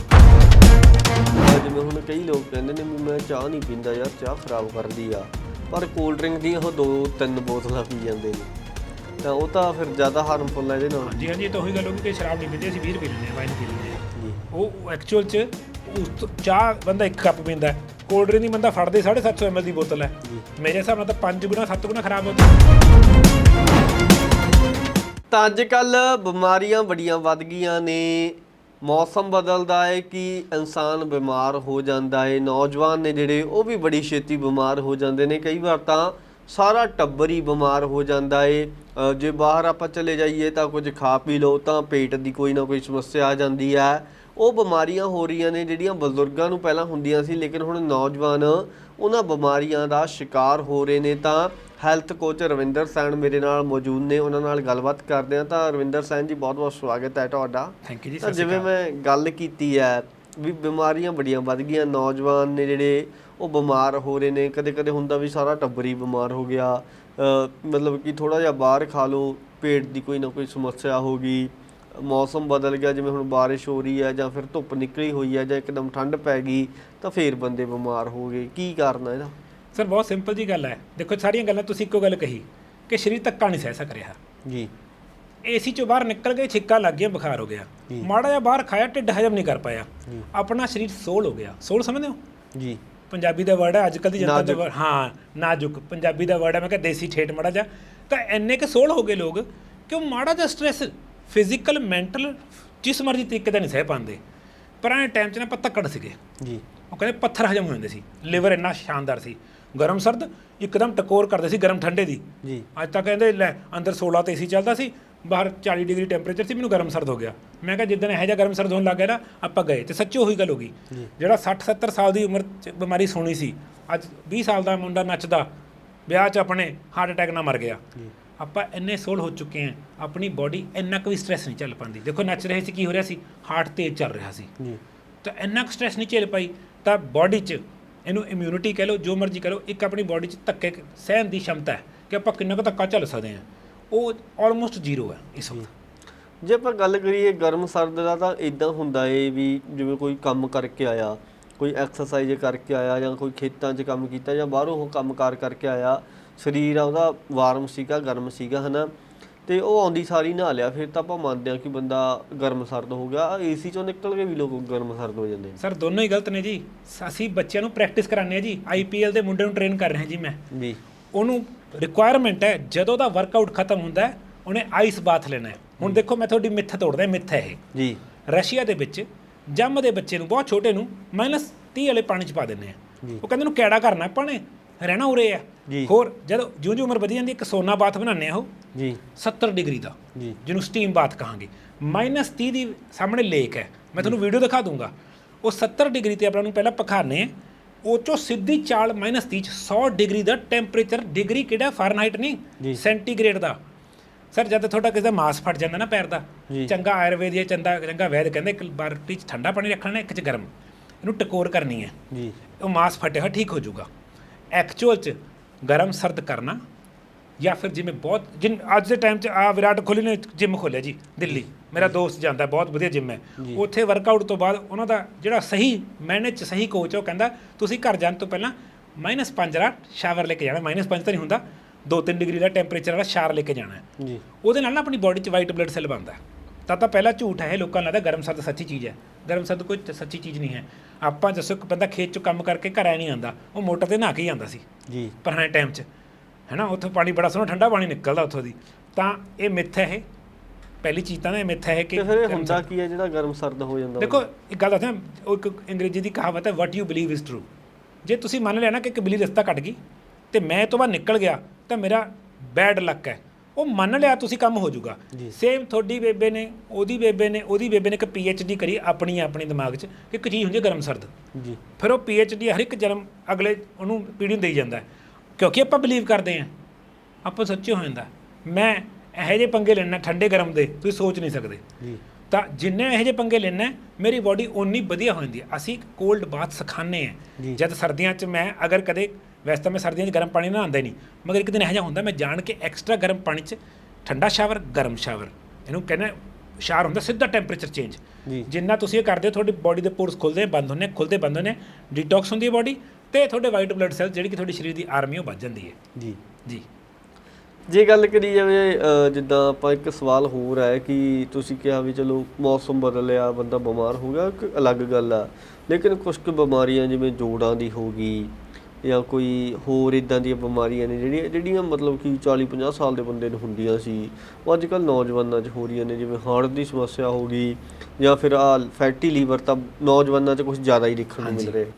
ਜਿਵੇਂ ਹੁਣ ਕਈ ਲੋਕ ਕਹਿੰਦੇ ਨੇ ਵੀ ਮੈਂ ਚਾਹ ਨਹੀਂ ਪੀਂਦਾ ਯਾਰ ਚਾਹ ਖਰਾਬ ਕਰਦੀ ਆ। ਪਰ ਕੋਲਡ ਡਰਿੰਕ ਦੀਆਂ ਉਹ ਦੋ ਤਿੰਨ ਬੋਤਲਾਂ ਪੀ ਜਾਂਦੇ ਨੇ। ਤਾਂ ਉਹ ਤਾਂ ਫਿਰ ਜ਼ਿਆਦਾ ਹਾਰਮਫੁਲ ਹੈ ਇਹਦੇ ਨਾਲ। ਹਾਂਜੀ ਹਾਂਜੀ ਇਹ ਤਾਂ ਉਹੀ ਗੱਲ ਹੋ ਗਈ ਕਿ ਸ਼ਰਾਬ ਨਹੀਂ ਪੀਂਦੇ ਅਸੀਂ 20 ਪੀ ਲੈਂਦੇ ਹਾਂ ਵਾਈਨ ਪੀ ਲੈਂਦੇ ਹਾਂ। ਉਹ ਐਕਚੁਅਲ ਚ ਉਸ ਤੋਂ ਚਾਹ ਬੰਦਾ ਇੱਕ ਕੱਪ ਪੀਂਦਾ ਕੋਲਡ ਡਰਿੰਕ ਦੀ ਬੰਦਾ ਫੜਦੇ 750 ml ਦੀ ਬੋਤਲ ਹੈ। ਮੇਰੇ ਹਿਸਾਬ ਨਾਲ ਤਾਂ 5 ਗੁਣਾ 7 ਗੁਣਾ ਖਰਾਬ ਹੋ ਤਾਂ ਅੱਜ ਕੱਲ ਬਿਮਾਰੀਆਂ ਬੜੀਆਂ ਵੱਧ ਗਈਆਂ ਨੇ। ਮੌਸਮ ਬਦਲਦਾ ਹੈ ਕਿ ਇਨਸਾਨ ਬਿਮਾਰ ਹੋ ਜਾਂਦਾ ਹੈ। ਨੌਜਵਾਨ ਨੇ ਜਿਹੜੇ ਉਹ ਵੀ ਬੜੀ ਛੇਤੀ ਬਿਮਾਰ ਹੋ ਜਾਂਦੇ ਨੇ। ਕਈ ਵਾਰ ਤਾਂ ਸਾਰਾ ਟੱਬਰ ਹੀ ਬਿਮਾਰ ਹੋ ਜਾਂਦਾ ਅ, ਜੇ ਬਾਹਰ ਆਪਾਂ ਚਲੇ ਜਾਈਏ ਤਾਂ ਕੁਝ ਖਾ ਪੀ ਲਓ ਤਾਂ ਪੇਟ ਦੀ ਕੋਈ ਨਾ ਕੋਈ ਸਮੱਸਿਆ ਆ ਜਾਂਦੀ ਹੈ ਉਹ ਬਿਮਾਰੀਆਂ ਹੋ ਰਹੀਆਂ ਨੇ ਜਿਹੜੀਆਂ ਬਜ਼ੁਰਗਾਂ ਨੂੰ ਪਹਿਲਾਂ ਹੁੰਦੀਆਂ ਸੀ ਲੇਕਿਨ ਹੁਣ ਨੌਜਵਾਨ ਉਹਨਾਂ ਬਿਮਾਰੀਆਂ ਦਾ ਸ਼ਿਕਾਰ ਹੋ ਰਹੇ ਨੇ ਤਾਂ ਹੈਲਥ ਕੋਚ ਰਵਿੰਦਰ ਸੈਣ ਮੇਰੇ ਨਾਲ ਮੌਜੂਦ ਨੇ। ਉਹਨਾਂ ਨਾਲ ਗੱਲਬਾਤ ਕਰਦੇ ਹਾਂ। ਤਾਂ ਰਵਿੰਦਰ ਸੈਣ ਜੀ ਬਹੁਤ ਬਹੁਤ ਸਵਾਗਤ ਹੈ ਤੁਹਾਡਾ। ਥੈਂਕ ਯੂ ਜੀ ਜਿਵੇਂ ਮੈਂ ਗੱਲ ਕੀਤੀ ਹੈ ਵੀ ਬਿਮਾਰੀਆਂ ਬੜੀਆਂ ਵੱਧ ਗਈਆਂ। ਨੌਜਵਾਨ ਨੇ ਜਿਹੜੇ ਉਹ ਬਿਮਾਰ ਹੋ ਰਹੇ ਨੇ। ਕਦੇ ਕਦੇ ਹੁੰਦਾ ਵੀ ਸਾਰਾ ਟੱਬਰ ਹੀ ਬਿਮਾਰ ਹੋ ਗਿਆ। ਮਤਲਬ ਕਿ ਥੋੜਾ ਜਿਹਾ ਬਾਹਰ ਖਾ ਲਓ ਪੇਟ ਦੀ ਕੋਈ ਨਾ ਕੋਈ ਸਮੱਸਿਆ ਹੋ ਗਈ। ਮੌਸਮ ਬਦਲ ਗਿਆ ਜਿਵੇਂ ਹੁਣ ਬਾਰਿਸ਼ ਹੋ ਰਹੀ ਹੈ ਜਾਂ ਫਿਰ ਧੁੱਪ ਨਿਕਲੀ ਹੋਈ ਹੈ ਜਾਂ ਇੱਕਦਮ ਠੰਡ ਪੈ ਗਈ ਤਾਂ ਫੇਰ ਬੰਦੇ ਬਿਮਾਰ ਹੋ ਗਏ। ਕੀ ਕਾਰਨ ਹੈ ਇਹਦਾ? ਸਰ ਬਹੁਤ ਸਿੰਪਲ ਜੀ ਗੱਲ ਹੈ। ਦੇਖੋ ਸਾਰੀਆਂ ਗੱਲਾਂ ਤੁਸੀਂ ਇੱਕੋ ਗੱਲ ਕਹੀ ਕਿ ਸਰੀਰ ਧੱਕਾ ਨਹੀਂ ਸਹਿ ਸਕ ਰਿਹਾ। ਜੀ। ਏਸੀ ਚੋਂ ਬਾਹਰ ਨਿਕਲ ਗਏ ਛਿੱਕਾ ਲੱਗ ਗਿਆ ਬੁਖਾਰ ਹੋ ਗਿਆ। ਮਾੜਾ ਜਿਹਾ ਬਾਹਰ ਖਾਇਆ ਢਿੱਡ ਹਜਮ ਨਹੀਂ ਕਰ ਪਾਇਆ। ਆਪਣਾ ਸਰੀਰ ਸੋਲ ਹੋ ਗਿਆ। ਸੋਲ ਸਮਝਦੇ ਹੋ? ਜੀ। ਪੰਜਾਬੀ ਦਾ ਵਰਡ ਹੈ ਅੱਜ ਕੱਲ੍ਹ ਦੀ ਜਨਤਾ ਦਾ word- ਹਾਂ ਨਾਜ਼ੁਕ। ਪੰਜਾਬੀ ਦਾ ਵਰਡ ਹੈ ਮੈਂ ਕਿਹਾ ਦੇਸੀ ਠੇਠ ਮਾੜਾ ਜਿਹਾ। ਤਾਂ ਇੰਨੇ ਕਿ ਸੋਲ ਹੋ ਗਏ ਲੋਕ ਕਿ ਉਹ ਮਾੜਾ ਜਿਹਾ ਸਟ੍ਰੈਸ ਫਿਜ਼ੀਕਲ ਮੈਂਟਲ ਜਿਸ ਮਰਜ਼ੀ ਤਰੀਕੇ ਦਾ ਨਹੀਂ ਸਹਿ ਪਾਉਂਦੇ। ਪੁਰਾਣੇ ਟਾਈਮ 'ਚ ਨਾ ਪੱਤਾ ਕੱਢ ਸੀਗੇ। ਜੀ। ਉਹ ਕਹਿੰਦੇ ਪੱਥਰ ਹਜਮ ਹੋ ਜਾਂਦੇ ਸੀ। ਲਿਵਰ ਇੰਨਾ ਸ਼ਾਨਦਾਰ ਸੀ। ਗਰਮ ਸਰਦ ਇੱਕਦਮ ਟਕੋਰ ਕਰਦੇ ਸੀ ਗਰਮ ਠੰਡੇ ਦੀ। ਜੀ। ਅੱਜ ਤਾਂ ਕਹਿੰਦੇ ਲੈ ਅੰਦਰ 16 ਤੇ ਏਸੀ ਚੱਲਦਾ ਸੀ। ਬਾਹਰ 40 ਡਿਗਰੀ ਟੈਂਪਰੇਚਰ ਸੀ ਮੈਨੂੰ ਗਰਮ ਸਰਦ ਹੋ ਗਿਆ। ਮੈਂ ਕਿਹਾ ਜਿੱਦਣ ਇਹੋ ਜਿਹਾ ਗਰਮ ਸਰਦ ਹੋਣ ਲੱਗ ਗਿਆ ਨਾ ਆਪਾਂ ਗਏ ਤੇ ਸੱਚੀ ਉਹੀ ਗੱਲ ਹੋ ਗਈ। ਜਿਹੜਾ 60 70 ਸਾਲ ਦੀ ਉਮਰ 'ਚ ਬਿਮਾਰੀ ਸੋਣੀ ਸੀ ਅੱਜ 20 ਸਾਲ ਦਾ ਮੁੰਡਾ ਨੱਚਦਾ ਵਿਆਹ 'ਚ ਆਪਣੇ ਹਾਰਟ ਅਟੈਕ ਨਾਲ ਮਰ ਗਿਆ। ਆਪਾਂ ਇੰਨੇ ਸੋਲ ਹੋ ਚੁੱਕੇ ਹਾਂ ਆਪਣੀ ਬਾਡੀ ਇੰਨਾ ਕੁ ਵੀ ਸਟ੍ਰੈਸ ਨਹੀਂ ਚੱਲ ਪਾਉਂਦੀ। ਦੇਖੋ ਨੱਚ ਰਹੇ ਸੀ ਕੀ ਹੋ ਰਿਹਾ ਸੀ? ਹਾਰਟ ਤੇਜ਼ ਚੱਲ ਰਿਹਾ ਸੀ। ਤਾਂ ਇੰਨਾ ਕੁ ਸਟ੍ਰੈਸ ਨਹੀਂ ਝੇਲ ਪਾਈ ਤਾਂ ਬਾਡੀ 'ਚ ਇਹਨੂੰ ਇਮਿਊਨਿਟੀ ਕਹਿ ਲਓ ਜੋ ਮਰਜ਼ੀ ਕਹਿ ਲਓ ਇੱਕ ਆਪਣੀ ਬਾਡੀ 'ਚ ਧੱਕੇ ਸਹਿਣ ਦੀ ਸ਼ਮਤਾ ਹੈ ਕਿ ਆਪਾਂ ਕਿੰਨਾ ਕੁ ਧੱਕਾ ਝੱਲ ਸਕਦੇ ਹਾਂ। ਉਹ ਆਲਮੋਸਟ ਜ਼ੀਰੋ ਹੈ ਇਸ ਵਕਤ ਜੇ ਆਪਾਂ ਗੱਲ ਕਰੀਏ ਗਰਮ ਸਰਦ ਦਾ ਤਾਂ ਇਦਾਂ ਹੁੰਦਾ ਏ ਵੀ ਜਿਵੇਂ ਕੋਈ ਕੰਮ ਕਰਕੇ ਆਇਆ ਕੋਈ ਐਕਸਰਸਾਈਜ਼ ਕਰਕੇ ਆਇਆ ਜਾਂ ਕੋਈ ਖੇਤਾਂ 'ਚ ਕੰਮ ਕੀਤਾ ਜਾਂ ਬਾਹਰੋਂ ਉਹ ਕੰਮਕਾਰ ਕਰਕੇ ਆਇਆ ਸਰੀਰ ਆ ਉਹਦਾ ਵਾਰਮ ਸੀਗਾ ਗਰਮ ਸੀਗਾ ਹਨਾ? ਤੇ ਉਹ ਆਉਂਦੀ ਸਾਰੀ ਨਹਾ ਲਿਆ ਫਿਰ ਤਾਂ ਆਪਾਂ ਮੰਨਦੇ ਹਾਂ ਕਿ ਬੰਦਾ ਗਰਮ ਸਰਦ ਹੋ ਗਿਆ। ਏਸੀ ਚੋਂ ਨਿਕਲ ਕੇ ਵੀ ਲੋਕ ਗਰਮ ਸਰਦ ਹੋ ਜਾਂਦੇ ਨੇ। ਸਰ ਦੋਨੋਂ ਹੀ ਗਲਤ ਨੇ ਜੀ। ਅਸੀਂ ਬੱਚਿਆਂ ਨੂੰ ਪ੍ਰੈਕਟਿਸ ਕਰਾਉਂਦੇ ਹਾਂ ਜੀ। ਆਈਪੀਐਲ ਦੇ ਮੁੰਡੇ ਨੂੰ ਟ੍ਰੇਨ ਕਰ ਰਿਹਾ ਜੀ ਮੈਂ। ਜੀ। ਉਹਨੂੰ ਰਿਕੁਆਇਰਮੈਂਟ ਹੈ ਜਦੋਂ ਦਾ ਵਰਕਆਊਟ ਖਤਮ ਹੁੰਦਾ ਹੈ ਉਹਨੇ ਆਈਸ ਬਾਥ ਲੈਣਾ ਹੈ। ਹੁਣ ਦੇਖੋ ਮੈਂ ਤੁਹਾਡੀ ਮਿੱਥ ਤੋੜਦਾ ਮਿੱਥ ਹੈ ਇਹ। ਜੀ। ਰਸ਼ੀਆ ਦੇ ਵਿੱਚ ਜੰਮਦੇ ਬੱਚੇ ਨੂੰ ਬਹੁਤ ਛੋਟੇ ਨੂੰ ਮਾਈਨਸ 30 ਵਾਲੇ ਪਾਣੀ ਚ ਪਾ ਦਿੰਦੇ ਆ। ਉਹ ਕਹਿੰਦੇ ਨੂੰ ਕੈੜਾ ਕਰਨਾ ਨੇ ਰਹਿਣਾ ਉਰੇ ਆ। ਜੀ। ਹੋਰ ਜਦੋਂ ਜਿਉਂ ਜਿਉਂ ਉਮਰ ਵਧੀ ਜਾਂਦੀ ਇੱਕ ਸੋਨਾ ਬਾਥ ਬਣਾਉਂਦੇ ਆ ਉਹ। ਜੀ। 70 ਡਿਗਰੀ ਦਾ ਜੀ। ਜਿਹਨੂੰ ਸਟੀਮ ਬਾਥ ਕਹਾਂਗੇ। ਮਾਈਨਸ 30 ਦੀ ਸਾਹਮਣੇ ਲੇਕ ਹੈ। ਮੈਂ ਤੁਹਾਨੂੰ ਵੀਡੀਓ ਦਿਖਾ ਦੂੰਗਾ। ਉਹ 70 ਡਿਗਰੀ ਤੇ ਆਪਾਂ ਨੂੰ ਪਹਿਲਾਂ ਪਖਾਰਨੇ ਆ। ਉਹ ਚੋਂ ਸਿੱਧੀ ਚਾਲ ਮਾਈਨਸ 30 ਚ 100 ਡਿਗਰੀ ਦਾ ਟੈਂਪਰੇਚਰ ਡਿਗਰੀ ਕਿਹੜਾ? ਫਾਰਨਹਾਈਟ। ਨਹੀਂ ਸੈਂਟੀਗ੍ਰੇਡ ਦਾ। ਸਰ ਜਦ ਤੁਹਾਡਾ ਕਿਸੇ ਦਾ ਮਾਸ ਫਟ ਜਾਂਦਾ ਨਾ ਪੈਰ ਦਾ। ਚੰਗਾ ਆਯੁਰਵੇਦ ਜਾਂ ਚੰਗਾ ਚੰਗਾ ਵੈਦ ਕਹਿੰਦੇ ਇੱਕ ਬਾਲਟੀ ਚ ਠੰਡਾ ਪਾਣੀ ਰੱਖਣਾ ਇੱਕ ਚ ਗਰਮ। ਇਹਨੂੰ ਟਕੋਰ ਕਰਨੀ ਹੈ। ਜੀ। ਉਹ ਮਾਸ ਫਟਿਆ ਹੋਇਆ ਠੀਕ ਹੋ ਜਾਊਗਾ। ਐਕਚੁਅਲ ਚ ਗਰਮ ਸਰਦ ਕਰਨਾ ਜਾਂ ਫਿਰ ਜਿਵੇਂ ਬਹੁਤ ਜਿਨ ਅੱਜ ਦੇ ਟਾਈਮ 'ਚ ਆ ਵਿਰਾਟ ਕੋਹਲੀ ਨੇ ਜਿਮ ਖੋਲਿਆ ਜੀ ਦਿੱਲੀ। ਮੇਰਾ ਦੋਸਤ ਜਾਂਦਾ ਬਹੁਤ ਵਧੀਆ ਜਿਮ ਹੈ। ਉੱਥੇ ਵਰਕਆਊਟ ਤੋਂ ਬਾਅਦ ਉਹਨਾਂ ਦਾ ਜਿਹੜਾ ਸਹੀ ਮੈਨੇਜ ਚ ਸਹੀ ਕੋਚ ਉਹ ਕਹਿੰਦਾ ਤੁਸੀਂ ਘਰ ਜਾਣ ਤੋਂ ਪਹਿਲਾਂ ਮਾਈਨਸ 5 ਦਾ ਸ਼ਾਵਰ ਲੈ ਕੇ ਜਾਣਾ। ਮਾਈਨਸ 5 ਤਾਂ ਨਹੀਂ ਹੁੰਦਾ 2-3 ਡਿਗਰੀ ਦਾ ਟੈਂਪਰੇਚਰ ਵਾਲਾ ਸ਼ਾਵਰ ਲੈ ਕੇ ਜਾਣਾ ਹੈ। ਜੀ। ਉਹਦੇ ਨਾਲ ਨਾ ਆਪਣੀ ਬਾਡੀ 'ਚ ਵਾਈਟ ਬਲੱਡ ਸੈੱਲ ਬਣਦਾ। ਤਾਂ ਤਾਂ ਪਹਿਲਾ ਝੂਠ ਹੈ ਇਹ ਲੋਕਾਂ ਨੂੰ ਲੱਗਦਾ ਗਰਮ ਸਰਦ ਸੱਚੀ ਚੀਜ਼ ਹੈ। ਗਰਮ ਸਰਦ ਕੋਈ ਤ- ਸੱਚੀ ਚੀਜ਼ ਨਹੀਂ ਹੈ। ਆਪਾਂ ਜਸੋ ਇੱਕ ਬੰਦਾ ਖੇਤ 'ਚੋਂ ਕੰਮ ਕਰਕੇ ਘਰ ਆ ਨਹੀਂ ਆਉਂਦਾ ਉਹ ਮੋਟਰ ਤੇ ਨਹਾ ਕੇ ਹੀ ਆਉਂਦਾ ਸੀ। ਜੀ। ਪੁਰਾਣੇ ਟਾਈਮ 'ਚ। ਹੈਨਾ ਉੱਥੋਂ ਪਾਣੀ ਬੜਾ ਸੋਹਣਾ ਠੰਡਾ ਪਾਣੀ ਨਿਕਲਦਾ ਉੱਥੋਂ ਦੀ। ਤਾਂ ਇਹ ਮਿੱਥ ਹੈ ਇਹ। ਪਹਿਲੀ ਚੀਜ਼ ਤਾਂ ਨਾ ਇਹ ਮਿੱਥ ਹੈ ਕਿ ਤੇ ਫਿਰ ਇਹ ਗਰਮ ਹੁੰਦਾ ਕੀ ਹੈ ਜਿਹੜਾ ਗਰਮ ਸਰਦ ਹੋ ਜਾਂਦਾ ਦੇਖੋ ਇੱਕ ਗੱਲ ਦੱਸਾਂ ਉਹ ਇੱਕ ਅੰਗਰੇਜ਼ੀ ਦੀ ਕਹਾਵਤ ਹੈ what you believe is true ਜੇ ਤੁਸੀਂ ਮੰਨ ਲਿਆ ਨਾ ਕਿ ਇੱਕ ਬਿੱਲੀ ਰਸਤਾ ਕੱਟ ਗਈ ਤੇ ਮੈਂ ਇਹ ਤੋਂ ਬਾਅਦ ਨਿਕਲ ਗਿਆ ਤਾਂ ਮੇਰਾ ਬੈਡ ਲੱਕ ਹੈ। ਉਹ ਮੰਨ ਲਿਆ ਤੁਸੀਂ ਕੰਮ ਹੋ ਜਾਊਗਾ। ਸੇਮ ਤੁਹਾਡੀ ਬੇਬੇ ਨੇ ਉਹਦੀ ਬੇਬੇ ਨੇ ਉਹਦੀ ਬੇਬੇ ਨੇ ਇੱਕ ਡੀ ਕਰੀ ਆਪਣੀ ਆਪਣੇ ਦਿਮਾਗ 'ਚ ਕਿ ਇੱਕ ਚੀਜ਼ ਹੁੰਦੀ ਹੈ ਗਰਮ ਸਰਦ। ਜੀ। ਫਿਰ ਉਹ ਡੀ ਹਰ ਇੱਕ ਜਨਮ ਅਗਲੇ ਉਹਨੂੰ ਪੀੜ੍ਹੀ ਨੂੰ ਦੇਈ ਜਾਂਦਾ ਹੈ। ਕਿਉਂਕਿ ਆਪਾਂ ਬਲੀਵ ਕਰਦੇ ਹਾਂ ਆਪਾਂ ਸੱਚੇ ਹੋ ਜਾਂਦਾ। ਮੈਂ ਇਹੋ ਜਿਹੇ ਪੰਗੇ ਲੈਣਾ ਠੰਡੇ ਗਰਮ ਦੇ ਤੁਸੀਂ ਸੋਚ ਨਹੀਂ ਸਕਦੇ। ਜੀ। ਤਾਂ ਜਿੰਨੇ ਇਹੋ ਜਿਹੇ ਪੰਗੇ ਲੈਣਾ ਮੇਰੀ ਬਾਡੀ ਓਨੀ ਵਧੀਆ ਹੋ ਜਾਂਦੀ ਹੈ। ਅਸੀਂ ਕੋਲਡ ਬਾਥ ਜੀ। ਆ ਜਦ ਸਰਦੀਆਂ 'ਚ ਮੈਂ ਅਗਰ ਕਦੇ ਵੈਸੇ ਤਾਂ ਮੈਂ ਸਰਦੀਆਂ 'ਚ ਗਰਮ ਪਾਣੀ ਨਹਾਉਂਦਾ ਹੀ ਨਹੀਂ ਮਗਰ ਇੱਕ ਦਿਨ ਇਹੋ ਜਿਹਾ ਹੁੰਦਾ ਮੈਂ ਜਾਣ ਕੇ ਐਕਸਟਰਾ ਗਰਮ ਪਾਣੀ 'ਚ ਠੰਡਾ ਸ਼ਾਵਰ ਗਰਮ ਸ਼ਾਵਰ ਇਹਨੂੰ ਕਹਿੰਦੇ ਸ਼ਾਰ ਹੁੰਦਾ ਸਿੱਧਾ ਟੈਂਪਰੇਚਰ ਚੇਂਜ ਜਿੰਨਾ ਤੁਸੀਂ ਇਹ ਕਰਦੇ ਹੋ ਤੁਹਾਡੀ ਬਾਡੀ ਦੇ ਪੋਰਸ ਖੁੱਲਦੇ ਬੰਦ ਹੁੰਦੇ ਖੁੱਲਦੇ ਬੰਦ ਹੁੰਦੇ ਡੀਟੌਕਸ ਹੁੰਦੀ ਹੈ ਬਾਡੀ ਤੇ ਤੁਹਾਡੇ ਵਾਈਟ ਬਲੱਡ ਸੈੱਲ ਜਿਹੜੀ ਕਿ ਤੁਹਾਡੇ ਸਰੀਰ ਦੀ ਆਰਮੀ ਉਹ ਵੱਧ ਜਾਂਦੀ ਹੈ। ਜੀ। ਜੀ। ਜੇ ਗੱਲ ਕਰੀ ਜਾਵੇ ਜਿੱਦਾਂ ਆਪਾਂ ਇੱਕ ਸਵਾਲ ਹੋਰ ਹੈ ਕਿ ਤੁਸੀਂ ਕਿਹਾ ਵੀ ਚਲੋ ਮੌਸਮ ਬਦਲਿਆ ਬੰਦਾ ਬਿਮਾਰ ਹੋ ਗਿਆ ਇੱਕ ਅਲੱਗ ਗੱਲ ਆ। ਲੇਕਿਨ ਕੁਝ ਕੁ ਬਿਮਾਰੀਆਂ ਜਿਵੇਂ ਜੋੜਾਂ ਦੀ ਹੋ ਗਈ ਜਾਂ ਕੋਈ ਹੋਰ ਇਦਾਂ ਦੀਆਂ ਬਿਮਾਰੀਆਂ ਨੇ ਜਿਹੜੀਆਂ ਜਿਹੜੀਆਂ ਮਤਲਬ ਕਿ 40 50 ਸਾਲ ਦੇ ਬੰਦੇ ਨੂੰ ਹੁੰਦੀਆਂ ਸੀ। ਉਹ ਅੱਜ ਕੱਲ ਨੌਜਵਾਨਾਂ 'ਚ ਹੋ ਰਹੀਆਂ ਨੇ ਜਿਵੇਂ ਹਾਰਟ ਦੀ ਸਮੱਸਿਆ ਹੋ ਗਈ ਜਾਂ ਫਿਰ ਆ ਫੈਟੀ ਲੀਵਰ ਤਾਂ ਨੌਜਵਾਨਾਂ 'ਚ ਕੁਝ ਜ਼ਿਆਦਾ ਹੀ ਦੇਖਣ ਨੂੰ ਮਿਲ। ਰਿਹਾ।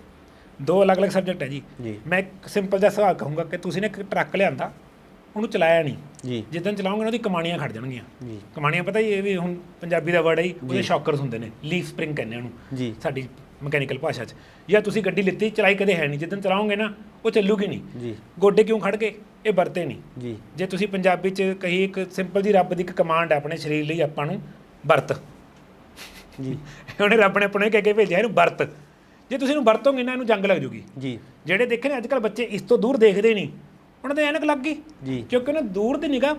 ਦੋ ਅਲੱਗ-ਅਲੱਗ ਸਬਜੈਕਟ ਹੈ ਜੀ। ਜੀ। ਮੈਂ ਇੱਕ ਸਿੰਪਲ ਜਿਹਾ ਸਵਾਲ ਕਹੂੰਗਾ ਕਿ ਤੁਸੀਂ ਨੇ ਇੱਕ ਟਰੱਕ ਲਿਆਂਦਾ ਉਹਨੂੰ ਚਲਾਇਆ ਨਹੀਂ। ਜੀ। ਜਿੱਦਣ ਚਲਾਉਂਗੇ ਉਹਦੀ ਕਮਾਣੀਆਂ ਖੜ ਜਾਣਗੀਆਂ। ਜੀ। ਕਮਾਣੀਆਂ ਪਤਾ ਹੀ ਇਹ ਵੀ ਹੁਣ ਪੰਜਾਬੀ ਦਾ ਵਰਡ ਹੈ ਹੀ, ਉਹਦੇ ਸ਼ੌਕਰਸ ਹੁੰਦੇ ਨੇ ਲੀਫ ਸਪ੍ਰਿੰਗ ਕਹਿੰਦੇ ਉਹਨੂੰ ਜੀ। ਸਾਡੀ ਮਕੈਨੀਕਲ ਭਾਸ਼ਾ 'ਚ। ਜਾਂ ਤੁਸੀਂ ਗੱਡੀ ਲਿੱਤੀ ਚਲਾਈ ਕਦੇ ਹੈ ਨਹੀਂ। ਜਿੱਦਣ ਚਲਾਓਗੇ ਨਾ ਉਹ ਚੱਲੂਗੀ ਨਹੀਂ। ਜੀ। ਗੋਡੇ ਕਿਉਂ ਖੜ ਗਏ? ਇਹ ਵਰਤੇ ਨਹੀਂ। ਜੀ। ਜੇ ਤੁਸੀਂ ਪੰਜਾਬੀ 'ਚ ਕਹੀ ਇੱਕ ਸਿੰਪਲ ਜੀ ਰੱਬ ਦੀ ਇੱਕ ਕਮਾਂਡ ਹੈ ਆਪਣੇ ਸਰੀਰ ਲਈ ਆਪਾਂ ਨੂੰ ਵਰਤ। ਜੀ। ਉਹਨੇ ਰੱਬ ਨੇ ਆਪਣੇ ਕਹਿ ਕੇ ਭੇਜਿਆ ਇਹਨੂੰ ਵਰਤ। ਜੇ ਤੁਸੀਂ ਇਹਨੂੰ ਵਰਤੋਗੇ ਨਾ ਇਹਨੂੰ ਜੰਗ ਲੱਗ ਜੂਗੀ। ਜੀ। ਜਿਹੜੇ ਦੇਖੇ ਨੇ ਅੱਜ ਕੱਲ ਬੱਚੇ ਇਸ ਤੋਂ ਦੂਰ ਦੇਖਦੇ ਨਹੀਂ। ਉਹਨਾਂ ਦੇ ਐਨਕ ਲੱਗ ਗਈ। ਜੀ। ਕਿਉਂਕਿ ਉਹਨੇ ਦੂਰ ਦੀ ਨਿਗਾਹ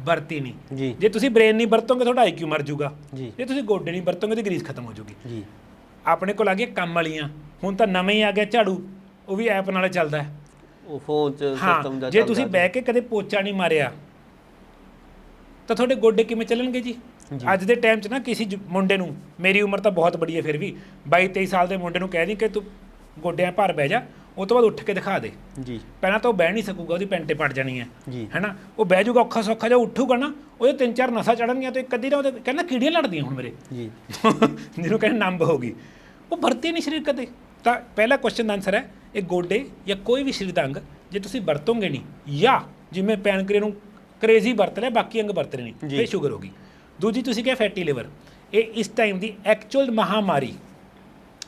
ਵਰਤੀ ਨਹੀਂ। ਜੀ। ਜੇ ਤੁਸੀਂ ਬ੍ਰੇਨ ਨਹੀਂ ਵਰਤੋਗੇ ਤੁਹਾਡਾ ਆਈਕਿਊ ਮਰ ਜਾਊਗਾ। ਜੀ। ਤੁਸੀਂ ਗੋਡੇ ਨਹੀਂ ਵਰਤੋਗੇ ਤਾਂ ਗਰੀਸ ਖਤਮ ਹੋ ਜਾਊਗੀ। ਜੀ। ਆਪਣੇ ਕੋਲ ਆ ਗਏ ਕੰਮ ਵਾਲੀਆਂ। ਹੁਣ ਤਾਂ ਨਵੇਂ ਹੀ ਆ ਗਿਆ ਝਾੜੂ। ਉਹ ਵੀ ਐਪ ਨਾਲ ਚੱਲਦਾ ਹੈ। ਉਹ ਫੋਨ 'ਚ ਸਿਸਟਮ ਦਾ ਜੇ ਤੁਸੀਂ ਬਹਿ ਕੇ ਕਦੇ ਪੋਚਾ ਨਹੀਂ ਮਾਰਿਆ ਤਾਂ ਤੁਹਾਡੇ ਗੋਡੇ ਕਿਵੇਂ ਚੱਲਣਗੇ ਜੀ? ਅੱਜ ਦੇ ਟਾਈਮ 'ਚ ਨਾ ਕਿਸੇ ਮੁੰਡੇ ਨੂੰ ਮੇਰੀ ਉਮਰ ਤਾਂ ਬਹੁਤ ਬੜੀ ਹੈ ਫਿਰ ਵੀ। 22 23 ਸਾਲ ਦੇ ਮੁੰਡੇ ਨੂੰ ਕਹਿ ਦੀ ਕਿ ਤੂੰ ਗੋਡਿਆਂ ਭਾਰ ਬਹਿ ਜਾ। ਉਹ ਤੋਂ ਬਾਅਦ ਉੱਠ ਕੇ ਦਿਖਾ ਦੇ। ਜੀ। ਪਹਿਲਾਂ ਤਾਂ ਉਹ ਬਹਿ ਨਹੀਂ ਸਕੂਗਾ ਉਹਦੀ ਪੈਂਟੇ ਪੜ ਜਾਣੀ ਹੈ। ਜੀ। ਹੈਨਾ? ਉਹ ਬਹਿ ਜਾਊਗਾ ਔਖਾ ਸੌਖਾ ਜਿਹਾ ਉੱਠੂਗਾ ਨਾ ਉਹਦੇ ਤਿੰਨ ਚਾਰ ਨਸਾਂ ਚੜਨਗੀਆਂ ਤੇ ਇੱਕ ਅੱਧੀ ਨਾ ਉਹਦੇ ਕਹਿੰਦਾ ਕੀੜੀਆਂ ਲੜਦੀਆਂ ਹੁਣ ਮੇਰੇ। ਜੀ। ਜਿਹਨੂੰ ਕਹਿੰਦੇ ਨੰਬ ਹੋ ਗਈ। ਉਹ ਵਰਤੇ ਨਹੀਂ ਸਰੀਰ ਕਦੇ। ਤਾਂ ਪਹਿਲਾ ਕੁਐਸਚਨ ਦਾ ਆਨਸਰ ਹੈ ਇਹ ਗੋਡੇ ਜਾਂ ਕੋਈ ਵੀ ਸਰੀਰ ਦਾ ਅੰਗ ਜੇ ਤੁਸੀਂ ਵਰਤੋਗੇ ਨਹੀਂ ਜਾਂ ਜਿਵੇਂ ਪੈਨਕ੍ਰੀਅਸ ਨੂੰ ਕਰੇਜ਼ੀ ਵਰਤ ਲਿਆ ਬਾਕੀ ਅੰਗ ਵਰਤ ਰਹੇ ਨਹੀਂ। ਫੇਰ ਸ਼ੂਗਰ ਹੋ ਗਈ। ਦੂਜੀ ਤੁਸੀਂ ਕਿਹਾ ਫੈਟੀ ਲਿਵਰ ਇਹ ਇਸ ਟਾਈਮ ਦੀ ਐਕਚੁਅਲ ਮਹਾਮਾਰੀ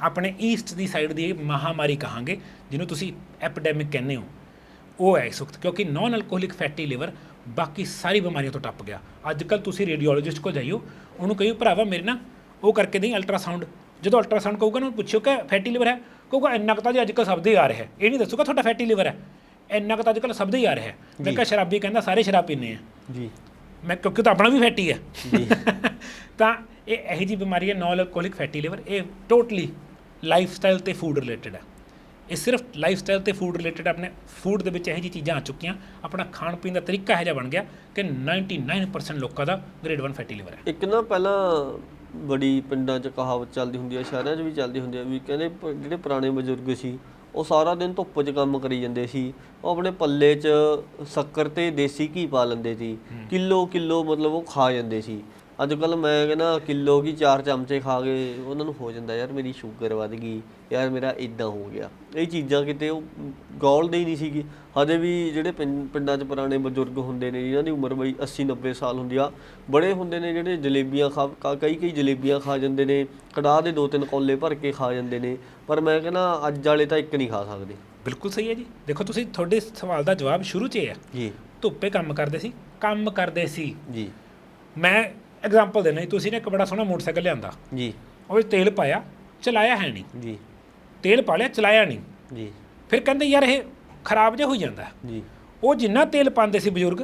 ਆਪਣੇ ਈਸਟ ਦੀ ਸਾਈਡ ਦੀ ਇਹ ਮਹਾਮਾਰੀ ਕਹਾਂਗੇ ਜਿਹਨੂੰ ਤੁਸੀਂ ਐਪੀਡੈਮਿਕ ਕਹਿੰਦੇ ਹੋ। ਉਹ ਹੈ ਇਸ ਵਕਤ ਕਿਉਂਕਿ ਨਾਨ ਅਲਕੋਹਲਿਕ ਫੈਟੀ ਲਿਵਰ ਬਾਕੀ ਸਾਰੀ ਬਿਮਾਰੀਆਂ ਤੋਂ ਟੱਪ ਗਿਆ। ਅੱਜ ਕੱਲ ਤੁਸੀਂ ਰੇਡੀਓਲੋਜਿਸਟ ਕੋਲ ਜਾਈਓ ਉਹਨੂੰ ਕਹੀਓ ਭਰਾਵਾ ਮੇਰੇ ਨਾ ਉਹ ਕਰਕੇ ਦੇਈ ਅਲਟਰਾਸਾਊਂਡ ਜਦੋਂ ਅਲਟਰਾਸਾਊਂਡ ਕਹੂਗਾ ਨਾ ਪੁੱਛਿਓ ਕਿ ਫੈਟੀ ਲਿਵਰ ਹੈ? ਕਹੂਗਾ ਇੰਨਾ ਕੁ ਤਾਂ ਜੀ ਅੱਜ ਕੱਲ ਸਭ ਦੇ ਹੀ ਆ ਰਿਹਾ ਇਹ ਨਹੀਂ ਦੱਸੂਗਾ ਤੁਹਾਡਾ ਫੈਟੀ ਲਿਵਰ ਹੈ। ਇੰਨਾ ਕੁ ਤਾਂ ਅੱਜ ਕੱਲ ਸਭ ਦੇ ਹੀ ਆ ਰਿਹਾ ਮੈਂ ਕਿਹਾ ਸ਼ਰਾਬੀ ਕਹਿੰਦਾ ਸਾਰੇ ਸ਼ਰਾਬ ਪੀਂਦੇ ਆ। ਜੀ। ਮੈਂ ਕਿਉਂਕਿ ਤਾਂ ਆਪਣਾ ਵੀ ਫੈਟੀ ਹੈ। ਜੀ। ਤਾਂ ਇਹ ਇਹੋ ਜੀ ਬਿਮਾਰੀ ਹੈ ਨਾਨ ਅਲਕੋਹਲਿਕ ਫੈਟੀ ਲਿਵਰ ਇਹ ਟੋਟਲੀ ਲਾਈਫਸਟਾਈਲ ਤੇ ਫੂਡ ਰਿਲੇਟਡ ਹੈ। ਇਹ ਸਿਰਫ ਲਾਈਫਸਟਾਈਲ ਤੇ ਫੂਡ ਰਿਲੇਟਡ ਆਪਣੇ ਫੂਡ ਦੇ ਵਿੱਚ ਇਹੋ ਜੀ ਚੀਜ਼ਾਂ ਆ ਚੁੱਕੀਆਂ ਆਪਣਾ ਖਾਣ ਪੀਣ ਦਾ ਤਰੀਕਾ ਇਹੋ ਜਿਹਾ ਬਣ ਗਿਆ ਕਿ 99% ਲੋਕਾਂ ਦਾ ਗ੍ਰੇਡ 1 ਫੈਟੀ ਲਿਵਰ ਹੈ। ਇੱਕ ਨਾ ਪਹਿਲਾਂ ਬੜੀ ਪਿੰਡਾਂ 'ਚ ਕਹਾਵਤ ਚੱਲਦੀ ਹੁੰਦੀ ਹੈ ਸ਼ਹਿਰਾਂ 'ਚ ਵੀ ਚੱਲਦੀ ਹੁੰਦੀ ਹੈ ਵੀ ਕਹਿੰਦੇ ਪ- ਜਿਹੜੇ ਪੁਰਾਣੇ ਬਜ਼ੁਰਗ ਸੀ ਉਹ ਸਾਰਾ ਦਿਨ ਧੁੱਪ 'ਚ ਕੰਮ ਕਰੀ ਜਾਂਦੇ ਸੀ ਉਹ ਆਪਣੇ ਪੱਲੇ 'ਚ ਸ਼ੱਕਰ ਤੇ ਦੇਸੀ ਘੀ ਪਾ ਲੈਂਦੇ ਸੀ ਕਿਲੋ ਕਿਲੋ ਮਤਲਬ ਉਹ ਖਾ ਜਾਂਦੇ ਸੀ। ਅੱਜ ਕੱਲ ਮੈਂ ਕਹਿੰਦਾ ਕਿਲੋ ਕੀ ਚਾਰ ਚਮਚੇ ਖਾ ਕੇ ਉਹਨਾਂ ਨੂੰ ਹੋ ਜਾਂਦਾ ਯਾਰ ਮੇਰੀ ਸ਼ੂਗਰ ਵੱਧ ਗਈ ਯਾਰ ਮੇਰਾ ਇਦਾਂ ਹੋ ਗਿਆ। ਇਹ ਚੀਜ਼ਾਂ ਕਿਤੇ ਉਹ ਗੌਲਦੇ ਹੀ ਨਹੀਂ ਸੀਗੀ। ਹਜੇ ਵੀ ਜਿਹੜੇ ਪਿੰਡਾਂ 'ਚ ਪੁਰਾਣੇ ਬਜ਼ੁਰਗ ਹੁੰਦੇ ਨੇ ਜਿਨ੍ਹਾਂ ਦੀ ਉਮਰ ਬਈ 80 90 ਸਾਲ ਹੁੰਦੀ ਆ ਬੜੇ ਹੁੰਦੇ ਨੇ ਜਿਹੜੇ ਜਲੇਬੀਆਂ ਖਾ ਕਈ ਕਈ ਜਲੇਬੀਆਂ ਖਾ ਜਾਂਦੇ ਨੇ ਕੜਾਹ ਦੇ ਦੋ ਤਿੰਨ ਕੌਲੇ ਭਰ ਕੇ ਖਾ ਜਾਂਦੇ ਨੇ ਪਰ ਮੈਂ ਕਹਿੰਦਾ ਅੱਜ ਵਾਲੇ ਤਾਂ ਇੱਕ ਨਹੀਂ ਖਾ ਸਕਦੇ। ਬਿਲਕੁਲ ਸਹੀ ਹੈ ਜੀ। ਦੇਖੋ ਤੁਸੀਂ ਤੁਹਾਡੇ ਸਵਾਲ ਦਾ ਜਵਾਬ ਸ਼ੁਰੂ 'ਚ ਹੈ। ਜੀ। ਧੁੱਪੇ ਕੰਮ ਕਰਦੇ ਸੀ ਕੰਮ ਕਰਦੇ ਸੀ। ਜੀ। ਮੈਂ ਐਗਜ਼ਾਮਪਲ ਦੇਣਾ ਜੀ ਤੁਸੀਂ ਨੇ ਇੱਕ ਬੜਾ ਸੋਹਣਾ ਮੋਟਰਸਾਈਕਲ ਲਿਆਂਦਾ। ਜੀ। ਉਹ ਵਿੱਚ ਤੇਲ ਪਾਇਆ ਚਲਾਇਆ ਹੈ ਨਹੀਂ। ਜੀ। ਤੇਲ ਪਾ ਲਿਆ ਚਲਾਇਆ ਨਹੀਂ। ਜੀ। ਫਿਰ ਕਹਿੰਦੇ ਯਾਰ ਇਹ ਖਰਾਬ ਜਿਹਾ ਹੋਈ ਜਾਂਦਾ। ਜੀ। ਉਹ ਜਿੰਨਾ ਤੇਲ ਪਾਉਂਦੇ ਸੀ ਬਜ਼ੁਰਗ